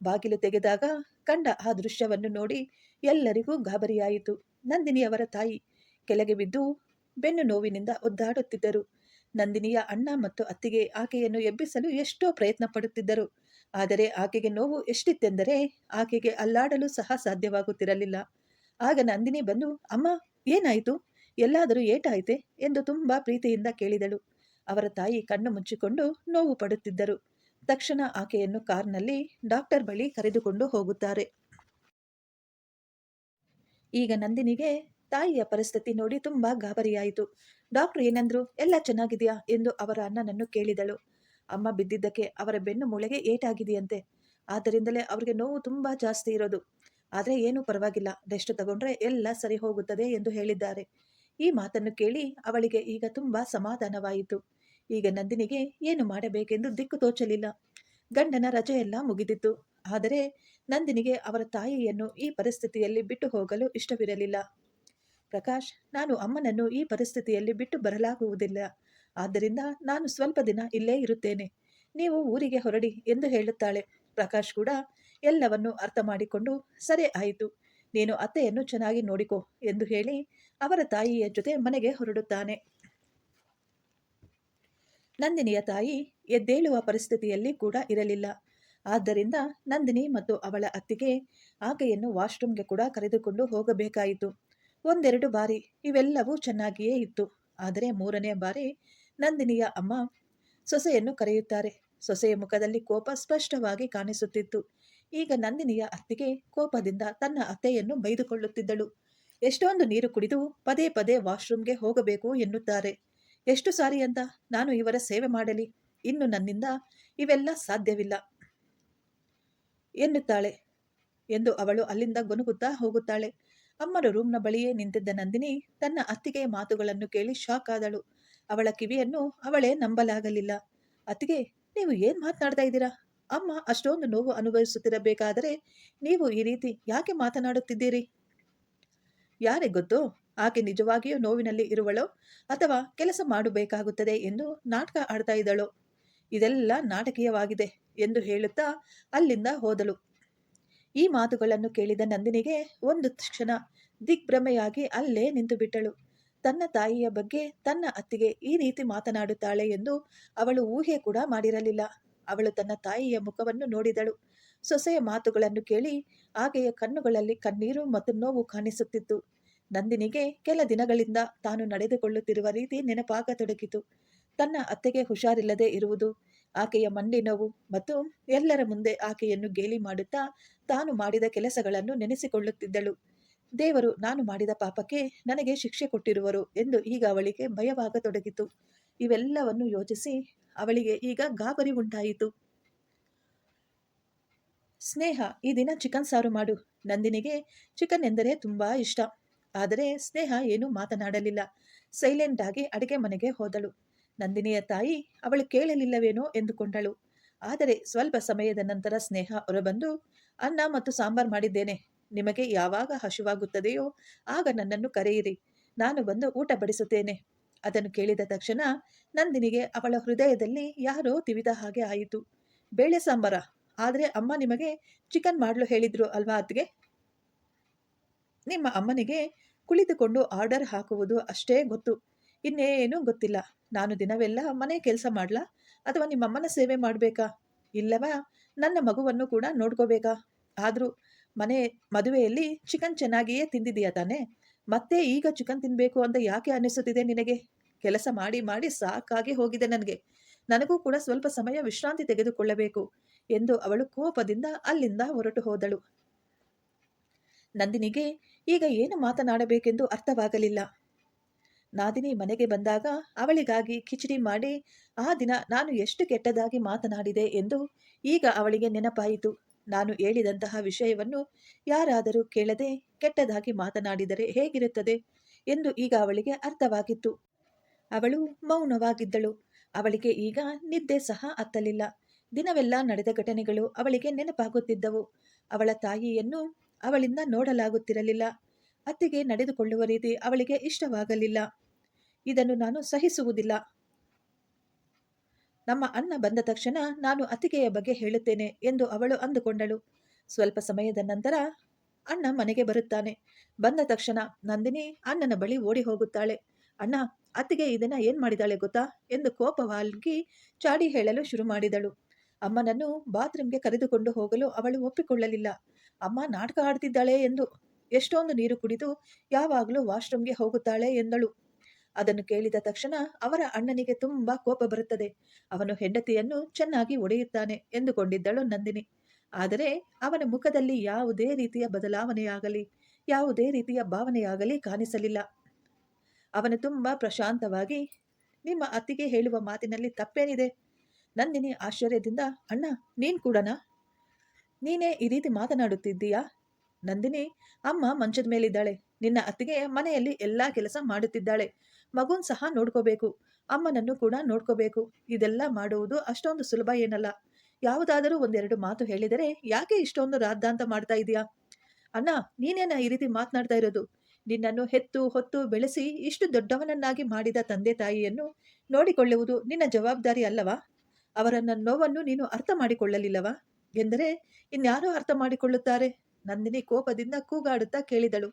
ಬಾಗಿಲು ತೆಗೆದಾಗ ಕಂಡ ಆ ದೃಶ್ಯವನ್ನು ನೋಡಿ ಎಲ್ಲರಿಗೂ ಗಾಬರಿಯಾಯಿತು. ನಂದಿನಿಯವರ ತಾಯಿ ಕೆಳಗೆ ಬಿದ್ದು ಬೆನ್ನು ನೋವಿನಿಂದ ಒದ್ದಾಡುತ್ತಿದ್ದರು. ನಂದಿನಿಯ ಅಣ್ಣ ಮತ್ತು ಅತ್ತಿಗೆ ಆಕೆಯನ್ನು ಎಬ್ಬಿಸಲು ಎಷ್ಟೋ ಪ್ರಯತ್ನ ಪಡುತ್ತಿದ್ದರು. ಆದರೆ ಆಕೆಗೆ ನೋವು ಎಷ್ಟಿತ್ತೆಂದರೆ ಆಕೆಗೆ ಅಲ್ಲಾಡಲು ಸಹ ಸಾಧ್ಯವಾಗುತ್ತಿರಲಿಲ್ಲ. ಆಗ ನಂದಿನಿ ಬಂದು, ಅಮ್ಮ, ಏನಾಯಿತು? ಎಲ್ಲಾದರೂ ಏಟಾಯಿತೆ? ಎಂದು ತುಂಬಾ ಪ್ರೀತಿಯಿಂದ ಕೇಳಿದಳು. ಅವರ ತಾಯಿ ಕಣ್ಣು ಮುಚ್ಚಿಕೊಂಡು ನೋವು ಪಡುತ್ತಿದ್ದರು. ತಕ್ಷಣ ಆಕೆಯನ್ನು ಕಾರ್ನಲ್ಲಿ ಡಾಕ್ಟರ್ ಬಳಿ ಕರೆದುಕೊಂಡು ಹೋಗುತ್ತಾರೆ. ಈಗ ನಂದಿನಿಗೆ ತಾಯಿಯ ಪರಿಸ್ಥಿತಿ ನೋಡಿ ತುಂಬಾ ಗಾಬರಿಯಾಯಿತು. ಡಾಕ್ಟರ್ ಏನಂದ್ರು? ಎಲ್ಲ ಚೆನ್ನಾಗಿದೆಯಾ? ಎಂದು ಅವರ ಅಣ್ಣನನ್ನು ಕೇಳಿದಳು. ಅಮ್ಮ ಬಿದ್ದಿದ್ದಕ್ಕೆ ಅವರ ಬೆನ್ನು ಮೂಳೆಗೆ ಏಟಾಗಿದೆಯಂತೆ. ಆದ್ದರಿಂದಲೇ ಅವರಿಗೆ ನೋವು ತುಂಬಾ ಜಾಸ್ತಿ ಇರೋದು. ಆದರೆ ಏನೂ ಪರವಾಗಿಲ್ಲ. ರೆಸ್ಟ್ ತಗೊಂಡ್ರೆ ಎಲ್ಲ ಸರಿ ಹೋಗುತ್ತದೆ ಎಂದು ಹೇಳಿದ್ದಾರೆ. ಈ ಮಾತನ್ನು ಕೇಳಿ ಅವಳಿಗೆ ಈಗ ತುಂಬ ಸಮಾಧಾನವಾಯಿತು. ಈಗ ನಂದಿನಿಗೆ ಏನು ಮಾಡಬೇಕೆಂದು ದಿಕ್ಕು ತೋಚಲಿಲ್ಲ. ಗಂಡನ ರಜೆಯೆಲ್ಲ ಮುಗಿದಿತ್ತು. ಆದರೆ ನಂದಿನಿಗೆ ಅವರ ತಾಯಿಯನ್ನು ಈ ಪರಿಸ್ಥಿತಿಯಲ್ಲಿ ಬಿಟ್ಟು ಹೋಗಲು ಇಷ್ಟವಿರಲಿಲ್ಲ. ಪ್ರಕಾಶ್, ನಾನು ಅಮ್ಮನನ್ನು ಈ ಪರಿಸ್ಥಿತಿಯಲ್ಲಿ ಬಿಟ್ಟು ಬರಲಾಗುವುದಿಲ್ಲ. ಆದ್ದರಿಂದ ನಾನು ಸ್ವಲ್ಪ ದಿನ ಇಲ್ಲೇ ಇರುತ್ತೇನೆ. ನೀವು ಊರಿಗೆ ಹೊರಡಿ ಎಂದು ಹೇಳುತ್ತಾಳೆ. ಪ್ರಕಾಶ್ ಕೂಡ ಎಲ್ಲವನ್ನು ಅರ್ಥ ಮಾಡಿಕೊಂಡು ಸರಿ ಆಯಿತು, ನೀನು ಅತ್ತೆಯನ್ನು ಚೆನ್ನಾಗಿ ನೋಡಿಕೊ ಎಂದು ಹೇಳಿ ಅವರ ತಾಯಿಯ ಜೊತೆ ಮನೆಗೆ ಹೊರಡುತ್ತಾನೆ. ನಂದಿನಿಯ ತಾಯಿ ಎದ್ದೇಳುವ ಪರಿಸ್ಥಿತಿಯಲ್ಲಿ ಕೂಡ ಇರಲಿಲ್ಲ. ಆದ್ದರಿಂದ ನಂದಿನಿ ಮತ್ತು ಅವಳ ಅತ್ತಿಗೆ ಆಕೆಯನ್ನು ವಾಶ್ರೂಮ್ಗೆ ಕೂಡ ಕರೆದುಕೊಂಡು ಹೋಗಬೇಕಾಯಿತು. ಒಂದೆರಡು ಬಾರಿ ಇವೆಲ್ಲವೂ ಚೆನ್ನಾಗಿಯೇ ಇತ್ತು. ಆದರೆ ಮೂರನೇ ಬಾರಿ ನಂದಿನಿಯ ಅಮ್ಮ ಸೊಸೆಯನ್ನು ಕರೆಯುತ್ತಾರೆ. ಸೊಸೆಯ ಮುಖದಲ್ಲಿ ಕೋಪ ಸ್ಪಷ್ಟವಾಗಿ ಕಾಣಿಸುತ್ತಿತ್ತು. ಈಗ ನಂದಿನಿಯ ಅತ್ತಿಗೆ ಕೋಪದಿಂದ ತನ್ನ ಅತ್ತೆಯನ್ನು ಬೈದುಕೊಳ್ಳುತ್ತಿದ್ದಳು. ಎಷ್ಟೊಂದು ನೀರು ಕುಡಿದು ಪದೇ ಪದೇ ವಾಶ್ರೂಮ್ಗೆ ಹೋಗಬೇಕು ಎನ್ನುತ್ತಾರೆ. ಎಷ್ಟು ಸಾರಿ ಅಂತ ನಾನು ಇವರ ಸೇವೆ ಮಾಡಲಿ, ಇನ್ನು ನನ್ನಿಂದ ಇವೆಲ್ಲ ಸಾಧ್ಯವಿಲ್ಲ ಎನ್ನುತ್ತಾಳೆ ಎಂದು ಅವಳು ಅಲ್ಲಿಂದ ಗೊನುಗುತ್ತಾ ಹೋಗುತ್ತಾಳೆ. ಅಮ್ಮನ ರೂಮ್ನ ಬಳಿಯೇ ನಿಂತಿದ್ದ ನಂದಿನಿ ತನ್ನ ಅತ್ತಿಗೆಯ ಮಾತುಗಳನ್ನು ಕೇಳಿ ಶಾಕ್ ಆದಳು. ಅವಳ ಕಿವಿಯನ್ನು ಅವಳೇ ನಂಬಲಾಗಲಿಲ್ಲ. ಅತ್ತಿಗೆ, ನೀವು ಏನ್ ಮಾತನಾಡ್ತಾ ಇದ್ದೀರಾ? ಅಮ್ಮ ಅಷ್ಟೊಂದು ನೋವು ಅನುಭವಿಸುತ್ತಿರಬೇಕಾದರೆ ನೀವು ಈ ರೀತಿ ಯಾಕೆ ಮಾತನಾಡುತ್ತಿದ್ದೀರಿ? ಯಾರೆ ಗೊತ್ತು ಆಕೆ ನಿಜವಾಗಿಯೂ ನೋವಿನಲ್ಲಿ ಇರುವಳೋ ಅಥವಾ ಕೆಲಸ ಮಾಡಬೇಕಾಗುತ್ತದೆ ಎಂದು ನಾಟಕ ಆಡ್ತಾ ಇದ್ದಳೋ? ಇದೆಲ್ಲ ನಾಟಕೀಯವಾಗಿದೆ ಎಂದು ಹೇಳುತ್ತಾ ಅಲ್ಲಿಂದ ಹೋದಳು. ಈ ಮಾತುಗಳನ್ನು ಕೇಳಿದ ನಂದಿನಿಗೆ ಒಂದು ಕ್ಷಣ ದಿಗ್ಭ್ರಮೆಯಾಗಿ ಅಲ್ಲೇ ನಿಂತು ಬಿಟ್ಟಳು. ತನ್ನ ತಾಯಿಯ ಬಗ್ಗೆ ತನ್ನ ಅತ್ತಿಗೆ ಈ ರೀತಿ ಮಾತನಾಡುತ್ತಾಳೆ ಎಂದು ಅವಳು ಊಹೆ ಕೂಡ ಮಾಡಿರಲಿಲ್ಲ. ಅವಳು ತನ್ನ ತಾಯಿಯ ಮುಖವನ್ನು ನೋಡಿದಳು. ಸೊಸೆಯ ಮಾತುಗಳನ್ನು ಕೇಳಿ ಆಕೆಯ ಕಣ್ಣುಗಳಲ್ಲಿ ಕಣ್ಣೀರು ಮತ್ತು ನೋವು ಕಾಣಿಸುತ್ತಿತ್ತು. ನಂದಿನಿಗೆ ಕೆಲ ದಿನಗಳಿಂದ ತಾನು ನಡೆದುಕೊಳ್ಳುತ್ತಿರುವ ರೀತಿ ನೆನಪಾಗತೊಡಗಿತು. ತನ್ನ ಅತ್ತೆಗೆ ಹುಷಾರಿಲ್ಲದೆ ಇರುವುದು, ಆಕೆಯ ಮಂಡಿ ನೋವು ಮತ್ತು ಎಲ್ಲರ ಮುಂದೆ ಆಕೆಯನ್ನು ಗೇಲಿ ಮಾಡುತ್ತಾ ತಾನು ಮಾಡಿದ ಕೆಲಸಗಳನ್ನು ನೆನೆಸಿಕೊಳ್ಳುತ್ತಿದ್ದಳು. ದೇವರು, ನಾನು ಮಾಡಿದ ಪಾಪಕ್ಕೆ ನನಗೆ ಶಿಕ್ಷೆ ಕೊಟ್ಟಿರುವರು ಎಂದು ಈಗ ಅವಳಿಗೆ ಭಯವಾಗತೊಡಗಿತು. ಇವೆಲ್ಲವನ್ನು ಯೋಚಿಸಿ ಅವಳಿಗೆ ಈಗ ಗಾಬರಿ ಉಂಟಾಯಿತು. ಸ್ನೇಹ, ಈ ದಿನ ಚಿಕನ್ ಸಾರು ಮಾಡು. ನಂದಿನಿಗೆ ಚಿಕನ್ ಎಂದರೆ ತುಂಬಾ ಇಷ್ಟ. ಆದರೆ ಸ್ನೇಹ ಏನೂ ಮಾತನಾಡಲಿಲ್ಲ. ಸೈಲೆಂಟ್ ಆಗಿ ಅಡಿಗೆ ಮನೆಗೆ ಹೋದಳು. ನಂದಿನಿಯ ತಾಯಿ ಅವಳು ಕೇಳಲಿಲ್ಲವೇನೋ ಎಂದುಕೊಂಡಳು. ಆದರೆ ಸ್ವಲ್ಪ ಸಮಯದ ನಂತರ ಸ್ನೇಹ ಹೊರಬಂದು, ಅನ್ನ ಮತ್ತು ಸಾಂಬಾರ್ ಮಾಡಿದ್ದೇನೆ. ನಿಮಗೆ ಯಾವಾಗ ಹಸಿವಾಗುತ್ತದೆಯೋ ಆಗ ನನ್ನನ್ನು ಕರೆಯಿರಿ. ನಾನು ಬಂದು ಊಟ ಬಡಿಸುತ್ತೇನೆ. ಅದನ್ನು ಕೇಳಿದ ತಕ್ಷಣ ನಂದಿನಿಗೆ ಅವಳ ಹೃದಯದಲ್ಲಿ ಯಾರೋ ತಿವಿದ ಹಾಗೆ ಆಯಿತು. ಬೇಳೆ ಸಾಂಬಾರ, ಆದರೆ ಅಮ್ಮ ನಿಮಗೆ ಚಿಕನ್ ಮಾಡಲು ಹೇಳಿದ್ರು ಅಲ್ವಾ ಅತ್ತಿಗೆ? ನಿಮ್ಮ ಅಮ್ಮನಿಗೆ ಕುಳಿತುಕೊಂಡು ಆರ್ಡರ್ ಹಾಕುವುದು ಅಷ್ಟೇ ಗೊತ್ತು. ಇನ್ನೇನೂ ಗೊತ್ತಿಲ್ಲ. ನಾನು ದಿನವೆಲ್ಲ ಮನೆ ಕೆಲಸ ಮಾಡ್ಲಾ? ಅಥವಾ ನಿಮ್ಮಮ್ಮನ ಸೇವೆ ಮಾಡಬೇಕಾ? ಇಲ್ಲವಾ? ನನ್ನ ಮಗುವನ್ನು ಕೂಡ ನೋಡ್ಕೋಬೇಕಾ? ಆದರೂ ಮನೆ ಮದುವೆಯಲ್ಲಿ ಚಿಕನ್ ಚೆನ್ನಾಗಿಯೇ ತಿಂದಿದೆಯಾ ತಾನೆ? ಮತ್ತೆ ಈಗ ಚಿಕನ್ ತಿನ್ನಬೇಕು ಅಂತ ಯಾಕೆ ಅನ್ನಿಸುತ್ತಿದೆ ನಿನಗೆ? ಕೆಲಸ ಮಾಡಿ ಮಾಡಿ ಸಾಕಾಗಿ ಹೋಗಿದೆ ನನಗೆ. ನನಗೂ ಕೂಡ ಸ್ವಲ್ಪ ಸಮಯ ವಿಶ್ರಾಂತಿ ತೆಗೆದುಕೊಳ್ಳಬೇಕು ಎಂದು ಅವಳು ಕೋಪದಿಂದ ಅಲ್ಲಿಂದ ಹೊರಟು ಹೋದಳು. ನಂದಿನಿಗೆ ಈಗ ಏನು ಮಾತನಾಡಬೇಕೆಂದು ಅರ್ಥವಾಗಲಿಲ್ಲ. ನಾದಿನಿ ಮನೆಗೆ ಬಂದಾಗ ಅವಳಿಗಾಗಿ ಕಿಚಡಿ ಮಾಡಿ, ಆ ದಿನ ನಾನು ಎಷ್ಟು ಕೆಟ್ಟದಾಗಿ ಮಾತನಾಡಿದೆ ಎಂದು ಈಗ ಅವಳಿಗೆ ನೆನಪಾಯಿತು. ನಾನು ಹೇಳಿದಂತಹ ವಿಷಯವನ್ನು ಯಾರಾದರೂ ಕೇಳದೆ ಕೆಟ್ಟದಾಗಿ ಮಾತನಾಡಿದರೆ ಹೇಗಿರುತ್ತದೆ ಎಂದು ಈಗ ಅವಳಿಗೆ ಅರ್ಥವಾಗಿತ್ತು. ಅವಳು ಮೌನವಾಗಿದ್ದಳು. ಅವಳಿಗೆ ಈಗ ನಿದ್ದೆ ಸಹ ಅತ್ತಲಿಲ್ಲ ದಿನವೆಲ್ಲ ನಡೆದ ಘಟನೆಗಳು ಅವಳಿಗೆ ನೆನಪಾಗುತ್ತಿದ್ದವು. ಅವಳ ತಾಯಿಯನ್ನು ಅವಳಿಂದ ನೋಡಲಾಗುತ್ತಿರಲಿಲ್ಲ. ಅತ್ತಿಗೆ ನಡೆದುಕೊಳ್ಳುವ ರೀತಿ ಅವಳಿಗೆ ಇಷ್ಟವಾಗಲಿಲ್ಲ. ಇದನ್ನು ನಾನು ಸಹಿಸುವುದಿಲ್ಲ. ನಮ್ಮ ಅಣ್ಣ ಬಂದ ತಕ್ಷಣ ನಾನು ಅತ್ತಿಗೆಯ ಬಗ್ಗೆ ಹೇಳುತ್ತೇನೆ ಎಂದು ಅವಳು ಅಂದುಕೊಂಡಳು. ಸ್ವಲ್ಪ ಸಮಯದ ನಂತರ ಅಣ್ಣ ಮನೆಗೆ ಬರುತ್ತಾನೆ. ಬಂದ ತಕ್ಷಣ ನಂದಿನಿ ಅಣ್ಣನ ಬಳಿ ಓಡಿ ಹೋಗುತ್ತಾಳೆ. ಅಣ್ಣ, ಅತ್ತಿಗೆ ಇದನ್ನ ಏನ್ ಮಾಡಿದಾಳೆ ಗೊತ್ತಾ? ಎಂದು ಕೋಪವಾಗಿ ಚಾಡಿ ಹೇಳಲು ಶುರು ಮಾಡಿದಳು. ಅಮ್ಮನನ್ನು ಬಾತ್ರೂಮ್ಗೆ ಕರೆದುಕೊಂಡು ಹೋಗಲು ಅವಳು ಒಪ್ಪಿಕೊಳ್ಳಲಿಲ್ಲ. ಅಮ್ಮ ನಾಟಕ ಆಡ್ತಿದ್ದಾಳೆ ಎಂದು ಎಷ್ಟೊಂದು ನೀರು ಕುಡಿದು ಯಾವಾಗಲೂ ವಾಶ್ರೂಮ್ಗೆ ಹೋಗುತ್ತಾಳೆ ಎಂದಳು. ಅದನ್ನು ಕೇಳಿದ ತಕ್ಷಣ ಅವರ ಅಣ್ಣನಿಗೆ ತುಂಬಾ ಕೋಪ ಬರುತ್ತದೆ. ಅವನು ಹೆಂಡತಿಯನ್ನು ಚೆನ್ನಾಗಿ ಒಡೆಯುತ್ತಾನೆ ಎಂದುಕೊಂಡಿದ್ದಳು ನಂದಿನಿ. ಆದರೆ ಅವನ ಮುಖದಲ್ಲಿ ಯಾವುದೇ ರೀತಿಯ ಬದಲಾವಣೆಯಾಗಲಿ, ಯಾವುದೇ ರೀತಿಯ ಭಾವನೆಯಾಗಲಿ ಕಾಣಿಸಲಿಲ್ಲ. ಅವನು ತುಂಬಾ ಪ್ರಶಾಂತವಾಗಿ, ನಿಮ್ಮ ಅತ್ತಿಗೆ ಹೇಳುವ ಮಾತಿನಲ್ಲಿ ತಪ್ಪೇನಿದೆ? ನಂದಿನಿ ಆಶ್ಚರ್ಯದಿಂದ, ಅಣ್ಣ, ನೀನ್ ಕೂಡನಾ? ನೀನೇ ಈ ರೀತಿ ಮಾತನಾಡುತ್ತಿದ್ದೀಯಾ? ನಂದಿನಿ, ಅಮ್ಮ ಮಂಚದ ಮೇಲಿದ್ದಾಳೆ. ನಿನ್ನ ಅತ್ತಿಗೆ ಮನೆಯಲ್ಲಿ ಎಲ್ಲಾ ಕೆಲಸ ಮಾಡುತ್ತಿದ್ದಾಳೆ. ಮಗುನ್ ಸಹ ನೋಡ್ಕೋಬೇಕು. ಅಮ್ಮನನ್ನು ಕೂಡ ನೋಡ್ಕೋಬೇಕು. ಇದೆಲ್ಲ ಮಾಡುವುದು ಅಷ್ಟೊಂದು ಸುಲಭ ಏನಲ್ಲ. ಯಾವುದಾದರೂ ಒಂದೆರಡು ಮಾತು ಹೇಳಿದರೆ ಯಾಕೆ ಇಷ್ಟೊಂದು ರಾದ್ದಾಂತ ಮಾಡ್ತಾ ಇದೀಯಾ? ಅಣ್ಣ, ನೀನೇನ ಈ ರೀತಿ ಮಾತನಾಡ್ತಾ ಇರೋದು? ನಿನ್ನನ್ನು ಹೆತ್ತು ಹೊತ್ತು ಬೆಳೆಸಿ ಇಷ್ಟು ದೊಡ್ಡವನನ್ನಾಗಿ ಮಾಡಿದ ತಂದೆ ತಾಯಿಯನ್ನು ನೋಡಿಕೊಳ್ಳುವುದು ನಿನ್ನ ಜವಾಬ್ದಾರಿ ಅಲ್ಲವಾ? ಅವರ ನೋವನ್ನು ನೀನು ಅರ್ಥ ಮಾಡಿಕೊಳ್ಳಲಿಲ್ಲವಾ? ಎಂದರೆ ಇನ್ಯಾರು ಅರ್ಥ ಮಾಡಿಕೊಳ್ಳುತ್ತಾರೆ? ನಂದಿನಿ ಕೋಪದಿಂದ ಕೂಗಾಡುತ್ತಾ ಕೇಳಿದಳು.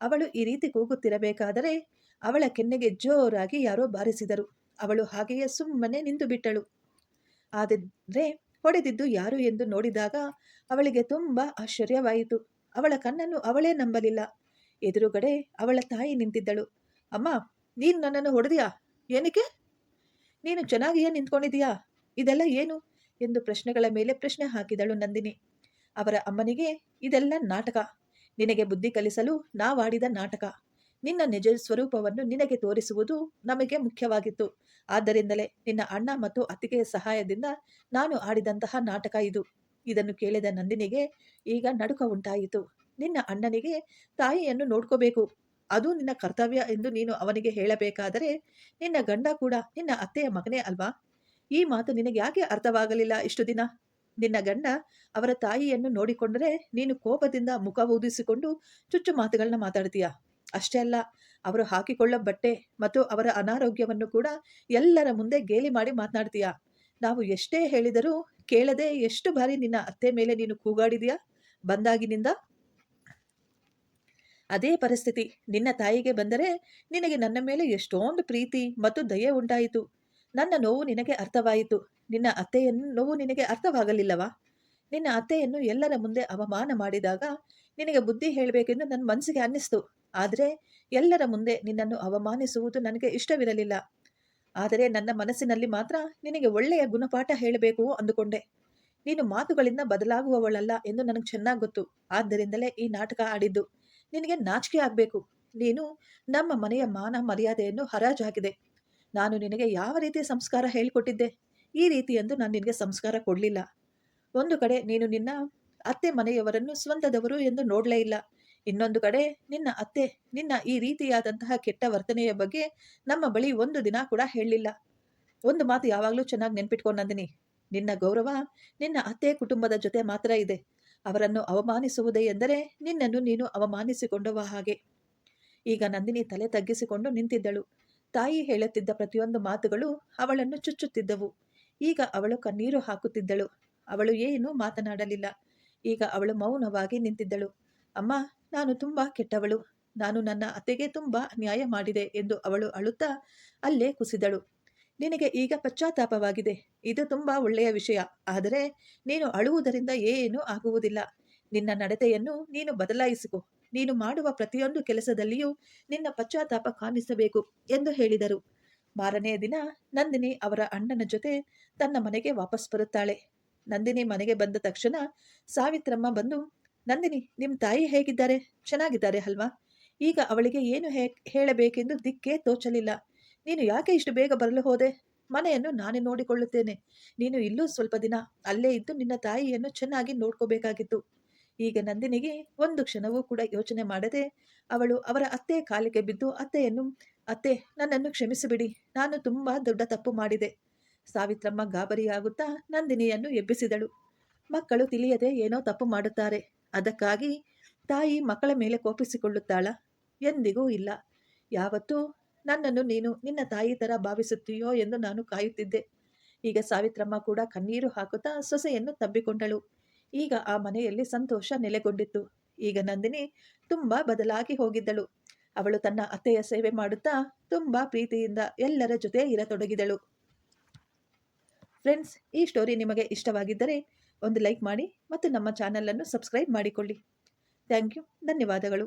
ಅವಳು ಈ ರೀತಿ ಕೂಗುತ್ತಿರಬೇಕಾದರೆ ಅವಳ ಕೆನ್ನೆಗೆ ಜೋರಾಗಿ ಯಾರೋ ಬಾರಿಸಿದರು. ಅವಳು ಹಾಗೆಯೇ ಸುಮ್ಮನೆ ನಿಂತು ಬಿಟ್ಟಳು ಆದರೆ ಹೊಡೆದಿದ್ದು ಯಾರು ಎಂದು ನೋಡಿದಾಗ ಅವಳಿಗೆ ತುಂಬ ಆಶ್ಚರ್ಯವಾಯಿತು. ಅವಳ ಕಣ್ಣನ್ನು ಅವಳೇ ನಂಬಲಿಲ್ಲ. ಎದುರುಗಡೆ ಅವಳ ತಾಯಿ ನಿಂತಿದ್ದಳು. ಅಮ್ಮ, ನೀನು ನನ್ನನ್ನು ಹೊಡೆದಿಯಾ? ಏನಕ್ಕೆ? ನೀನು ಚೆನ್ನಾಗಿಯೇ ನಿಂತ್ಕೊಂಡಿದೀಯಾ ಇದೆಲ್ಲ ಏನು? ಎಂದು ಪ್ರಶ್ನೆಗಳ ಮೇಲೆ ಪ್ರಶ್ನೆ ಹಾಕಿದಳು ನಂದಿನಿ. ಅವರ ಅಮ್ಮನಿಗೆ ಇದೆಲ್ಲ ನಾಟಕ. ನಿನಗೆ ಬುದ್ಧಿ ಕಲಿಸಲು ನಾವಾಡಿದ ನಾಟಕ. ನಿನ್ನ ನಿಜ ಸ್ವರೂಪವನ್ನು ನಿನಗೆ ತೋರಿಸುವುದು ನಮಗೆ ಮುಖ್ಯವಾಗಿತ್ತು. ಆದ್ದರಿಂದಲೇ ನಿನ್ನ ಅಣ್ಣ ಮತ್ತು ಅತ್ತಿಗೆಯ ಸಹಾಯದಿಂದ ನಾನು ಆಡಿದಂತಹ ನಾಟಕ ಇದು. ಇದನ್ನು ಕೇಳಿದ ನಂದಿನಿಗೆ ಈಗ ನಡುಕ ಉಂಟಾಯಿತು. ನಿನ್ನ ಅಣ್ಣನಿಗೆ ತಾಯಿಯನ್ನು ನೋಡ್ಕೋಬೇಕು. ಅದು ನಿನ್ನ ಕರ್ತವ್ಯ ಎಂದು ನೀನು ಅವನಿಗೆ ಹೇಳಬೇಕಾದರೆ ನಿನ್ನ ಗಂಡ ಕೂಡ ನಿನ್ನ ಅತ್ತೆಯ ಮಗನೇ ಅಲ್ವಾ? ಈ ಮಾತು ನಿನಗೆ ಯಾಕೆ ಅರ್ಥವಾಗಲಿಲ್ಲ ಇಷ್ಟು ದಿನ? ನಿನ್ನ ಗಂಡ ಅವರ ತಾಯಿಯನ್ನು ನೋಡಿಕೊಂಡರೆ ನೀನು ಕೋಪದಿಂದ ಮುಖ ಊದಿಸಿಕೊಂಡು ಚುಚ್ಚು ಮಾತುಗಳನ್ನ ಮಾತಾಡ್ತೀಯ? ಅಷ್ಟೇ ಅಲ್ಲ, ಅವರು ಹಾಕಿಕೊಳ್ಳೋ ಬಟ್ಟೆ ಮತ್ತು ಅವರ ಅನಾರೋಗ್ಯವನ್ನು ಕೂಡ ಎಲ್ಲರ ಮುಂದೆ ಗೇಲಿ ಮಾಡಿ ಮಾತನಾಡ್ತೀಯ? ನಾವು ಎಷ್ಟೇ ಹೇಳಿದರೂ ಕೇಳದೆ ಎಷ್ಟು ಬಾರಿ ನಿನ್ನ ಅತ್ತೆ ಮೇಲೆ ನೀನು ಕೂಗಾಡಿದೀಯಾ? ಬಂದಾಗಿನಿಂದ? ಅದೇ ಪರಿಸ್ಥಿತಿ, ನಿನ್ನ ತಾಯಿಗೆ ಬಂದರೆ ನಿನಗೆ ನನ್ನ ಮೇಲೆ ಎಷ್ಟೊಂದು ಪ್ರೀತಿ ಮತ್ತು ದಯೆ ಉಂಟಾಯಿತು. ನನ್ನ ನೋವು ನಿನಗೆ ಅರ್ಥವಾಯಿತು. ನಿನ್ನ ಅತ್ತೆಯನ್ನು ನೋವು ನಿನಗೆ ಅರ್ಥವಾಗಲಿಲ್ಲವಾ? ನಿನ್ನ ಅತ್ತೆಯನ್ನು ಎಲ್ಲರ ಮುಂದೆ ಅವಮಾನ ಮಾಡಿದಾಗ ನಿನಗೆ ಬುದ್ಧಿ ಹೇಳಬೇಕೆಂದು ನನ್ನ ಮನಸ್ಸಿಗೆ ಅನ್ನಿಸ್ತು. ಆದರೆ ಎಲ್ಲರ ಮುಂದೆ ನಿನ್ನನ್ನು ಅವಮಾನಿಸುವುದು ನನಗೆ ಇಷ್ಟವಿರಲಿಲ್ಲ. ಆದರೆ ನನ್ನ ಮನಸ್ಸಿನಲ್ಲಿ ಮಾತ್ರ ನಿನಗೆ ಒಳ್ಳೆಯ ಗುಣಪಾಠ ಹೇಳಬೇಕು ಅಂದುಕೊಂಡೆ. ನೀನು ಮಾತುಗಳಿಂದ ಬದಲಾಗುವವಳಲ್ಲ ಎಂದು ನನಗೆ ಚೆನ್ನಾಗಿ ಗೊತ್ತು. ಆದ್ದರಿಂದಲೇ ಈ ನಾಟಕ ಆಡಿದ್ದು. ನಿನಗೆ ನಾಚಿಕೆ ಆಗಬೇಕು. ನೀನು ನಮ್ಮ ಮನೆಯ ಮಾನ ಮರ್ಯಾದೆಯನ್ನು ಹರಾಜಾಗಿದೆ ನಾನು ನಿನಗೆ ಯಾವ ರೀತಿಯ ಸಂಸ್ಕಾರ ಹೇಳಿಕೊಟ್ಟಿದ್ದೆ? ಈ ರೀತಿಯಂದು ನಾನು ನಿನಗೆ ಸಂಸ್ಕಾರ ಕೊಡಲಿಲ್ಲ. ಒಂದು ಕಡೆ ನೀನು ನಿನ್ನ ಅತ್ತೆ ಮನೆಯವರನ್ನು ಸ್ವಂತದವರು ಎಂದು ನೋಡಲೇ ಇಲ್ಲ. ಇನ್ನೊಂದು ಕಡೆ ನಿನ್ನ ಅತ್ತೆ ನಿನ್ನ ಈ ರೀತಿಯಾದಂತಹ ಕೆಟ್ಟ ವರ್ತನೆಯ ಬಗ್ಗೆ ನಮ್ಮ ಬಳಿ ಒಂದು ದಿನ ಕೂಡ ಹೇಳಲಿಲ್ಲ ಒಂದು ಮಾತು ಯಾವಾಗಲೂ ಚೆನ್ನಾಗಿ ನೆನ್ಪಿಟ್ಕೊಂಡಂದಿನಿ ನಿನ್ನ ಗೌರವ ನಿನ್ನ ಅತ್ತೆ ಕುಟುಂಬದ ಜೊತೆ ಮಾತ್ರ ಇದೆ. ಅವರನ್ನು ಅವಮಾನಿಸುವುದೇ ಎಂದರೆ ನಿನ್ನನ್ನು ನೀನು ಅವಮಾನಿಸಿಕೊಂಡವ ಹಾಗೆ. ಈಗ ನಂದಿನಿ ತಲೆ ತಗ್ಗಿಸಿಕೊಂಡು ನಿಂತಿದ್ದಳು. ತಾಯಿ ಹೇಳುತ್ತಿದ್ದ ಪ್ರತಿಯೊಂದು ಮಾತುಗಳು ಅವಳನ್ನು ಚುಚ್ಚುತ್ತಿದ್ದವು. ಈಗ ಅವಳು ಕಣ್ಣೀರು ಹಾಕುತ್ತಿದ್ದಳು. ಅವಳು ಏನೂ ಮಾತನಾಡಲಿಲ್ಲ. ಈಗ ಅವಳು ಮೌನವಾಗಿ ನಿಂತಿದ್ದಳು. ಅಮ್ಮ, ನಾನು ತುಂಬ ಕೆಟ್ಟವಳು. ನಾನು ನನ್ನ ಅತ್ತೆಗೆ ತುಂಬ ನ್ಯಾಯ ಮಾಡಿದೆ ಎಂದು ಅವಳು ಅಳುತ್ತಾ ಅಲ್ಲೇ ಕುಸಿದಳು. ನಿನಗೆ ಈಗ ಪಶ್ಚಾತ್ತಾಪವಾಗಿದೆ. ಇದು ತುಂಬ ಒಳ್ಳೆಯ ವಿಷಯ. ಆದರೆ ನೀನು ಅಳುವುದರಿಂದ ಏನೂ ಆಗುವುದಿಲ್ಲ. ನಿನ್ನ ನಡತೆಯನ್ನು ನೀನು ಬದಲಾಯಿಸಿಕೊ. ನೀನು ಮಾಡುವ ಪ್ರತಿಯೊಂದು ಕೆಲಸದಲ್ಲಿಯೂ ನಿನ್ನ ಪಶ್ಚಾತ್ತಾಪ ಕಾಣಿಸಬೇಕು ಎಂದು ಹೇಳಿದರು. ಮಾರನೆಯ ದಿನ ನಂದಿನಿ ಅವರ ಅಣ್ಣನ ಜೊತೆ ತನ್ನ ಮನೆಗೆ ವಾಪಸ್ ಬರುತ್ತಾಳೆ. ನಂದಿನಿ ಮನೆಗೆ ಬಂದ ತಕ್ಷಣ ಸಾವಿತ್ರಮ್ಮ ಬಂದು, ನಂದಿನಿ ನಿಮ್ಮ ತಾಯಿ ಹೇಗಿದ್ದಾರೆ? ಚೆನ್ನಾಗಿದ್ದಾರೆ ಅಲ್ವಾ? ಈಗ ಅವಳಿಗೆ ಏನು ಹೇ, ಹೇಳಬೇಕೆಂದು ದಿಕ್ಕೇ ತೋಚಲಿಲ್ಲ. ನೀನು ಯಾಕೆ ಇಷ್ಟು ಬೇಗ ಬರಲು ಹೋದೆ? ಮನೆಯನ್ನು ನಾನೇ ನೋಡಿಕೊಳ್ಳುತ್ತೇನೆ. ನೀನು ಇಲ್ಲೂ ಸ್ವಲ್ಪ ದಿನ, ಅಲ್ಲೇ ಇದ್ದು ನಿನ್ನ ತಾಯಿಯನ್ನು ಚೆನ್ನಾಗಿ ನೋಡ್ಕೋಬೇಕಾಗಿತ್ತು. ಈಗ ನಂದಿನಿಗೆ ಒಂದು ಕ್ಷಣವೂ ಕೂಡ ಯೋಚನೆ ಮಾಡದೆ ಅವಳು ಅವರ ಅತ್ತೆ ಕಾಲಿಗೆ ಬಿದ್ದು, ಅತ್ತೆಯನ್ನು, ಅತ್ತೆ, ನನ್ನನ್ನು ಕ್ಷಮಿಸಿಬಿಡಿ. ನಾನು ತುಂಬಾ ದೊಡ್ಡ ತಪ್ಪು ಮಾಡಿದೆ ಸಾವಿತ್ರಮ್ಮ ಗಾಬರಿಯಾಗುತ್ತಾ ನಂದಿನಿಯನ್ನು ಎಬ್ಬಿಸಿದಳು. ಮಕ್ಕಳು ತಿಳಿಯದೆ ಏನೋ ತಪ್ಪು ಮಾಡುತ್ತಾರೆ. ಅದಕ್ಕಾಗಿ ತಾಯಿ ಮಕ್ಕಳ ಮೇಲೆ ಕೋಪಿಸಿಕೊಳ್ಳುತ್ತಾಳ? ಎಂದಿಗೂ ಇಲ್ಲ. ಯಾವತ್ತೂ ನನ್ನನ್ನು ನೀನು ನಿನ್ನ ತಾಯಿ ಥರ ಭಾವಿಸುತ್ತೀಯೋ ಎಂದು ನಾನು ಕಾಯುತ್ತಿದ್ದೆ. ಈಗ ಸಾವಿತ್ರಮ್ಮ ಕೂಡ ಕಣ್ಣೀರು ಹಾಕುತ್ತಾ ಸೊಸೆಯನ್ನು ತಬ್ಬಿಕೊಂಡಳು. ಈಗ ಆ ಮನೆಯಲ್ಲಿ ಸಂತೋಷ ನೆಲೆಗೊಂಡಿತ್ತು. ಈಗ ನಂದಿನಿ ತುಂಬ ಬದಲಾಗಿ ಹೋಗಿದ್ದಳು. ಅವಳು ತನ್ನ ಅತ್ತೆಯ ಸೇವೆ ಮಾಡುತ್ತಾ ತುಂಬಾ ಪ್ರೀತಿಯಿಂದ ಎಲ್ಲರ ಜೊತೆ ಇರತೊಡಗಿದಳು. ಫ್ರೆಂಡ್ಸ್ ಈ ಸ್ಟೋರಿ ನಿಮಗೆ ಇಷ್ಟವಾಗಿದ್ದರೆ ಒಂದು ಲೈಕ್ ಮಾಡಿ ಮತ್ತು ನಮ್ಮ ಚಾನಲನ್ನು ಸಬ್ಸ್ಕ್ರೈಬ್ ಮಾಡಿಕೊಳ್ಳಿ. ಥ್ಯಾಂಕ್ ಯು ಧನ್ಯವಾದಗಳು.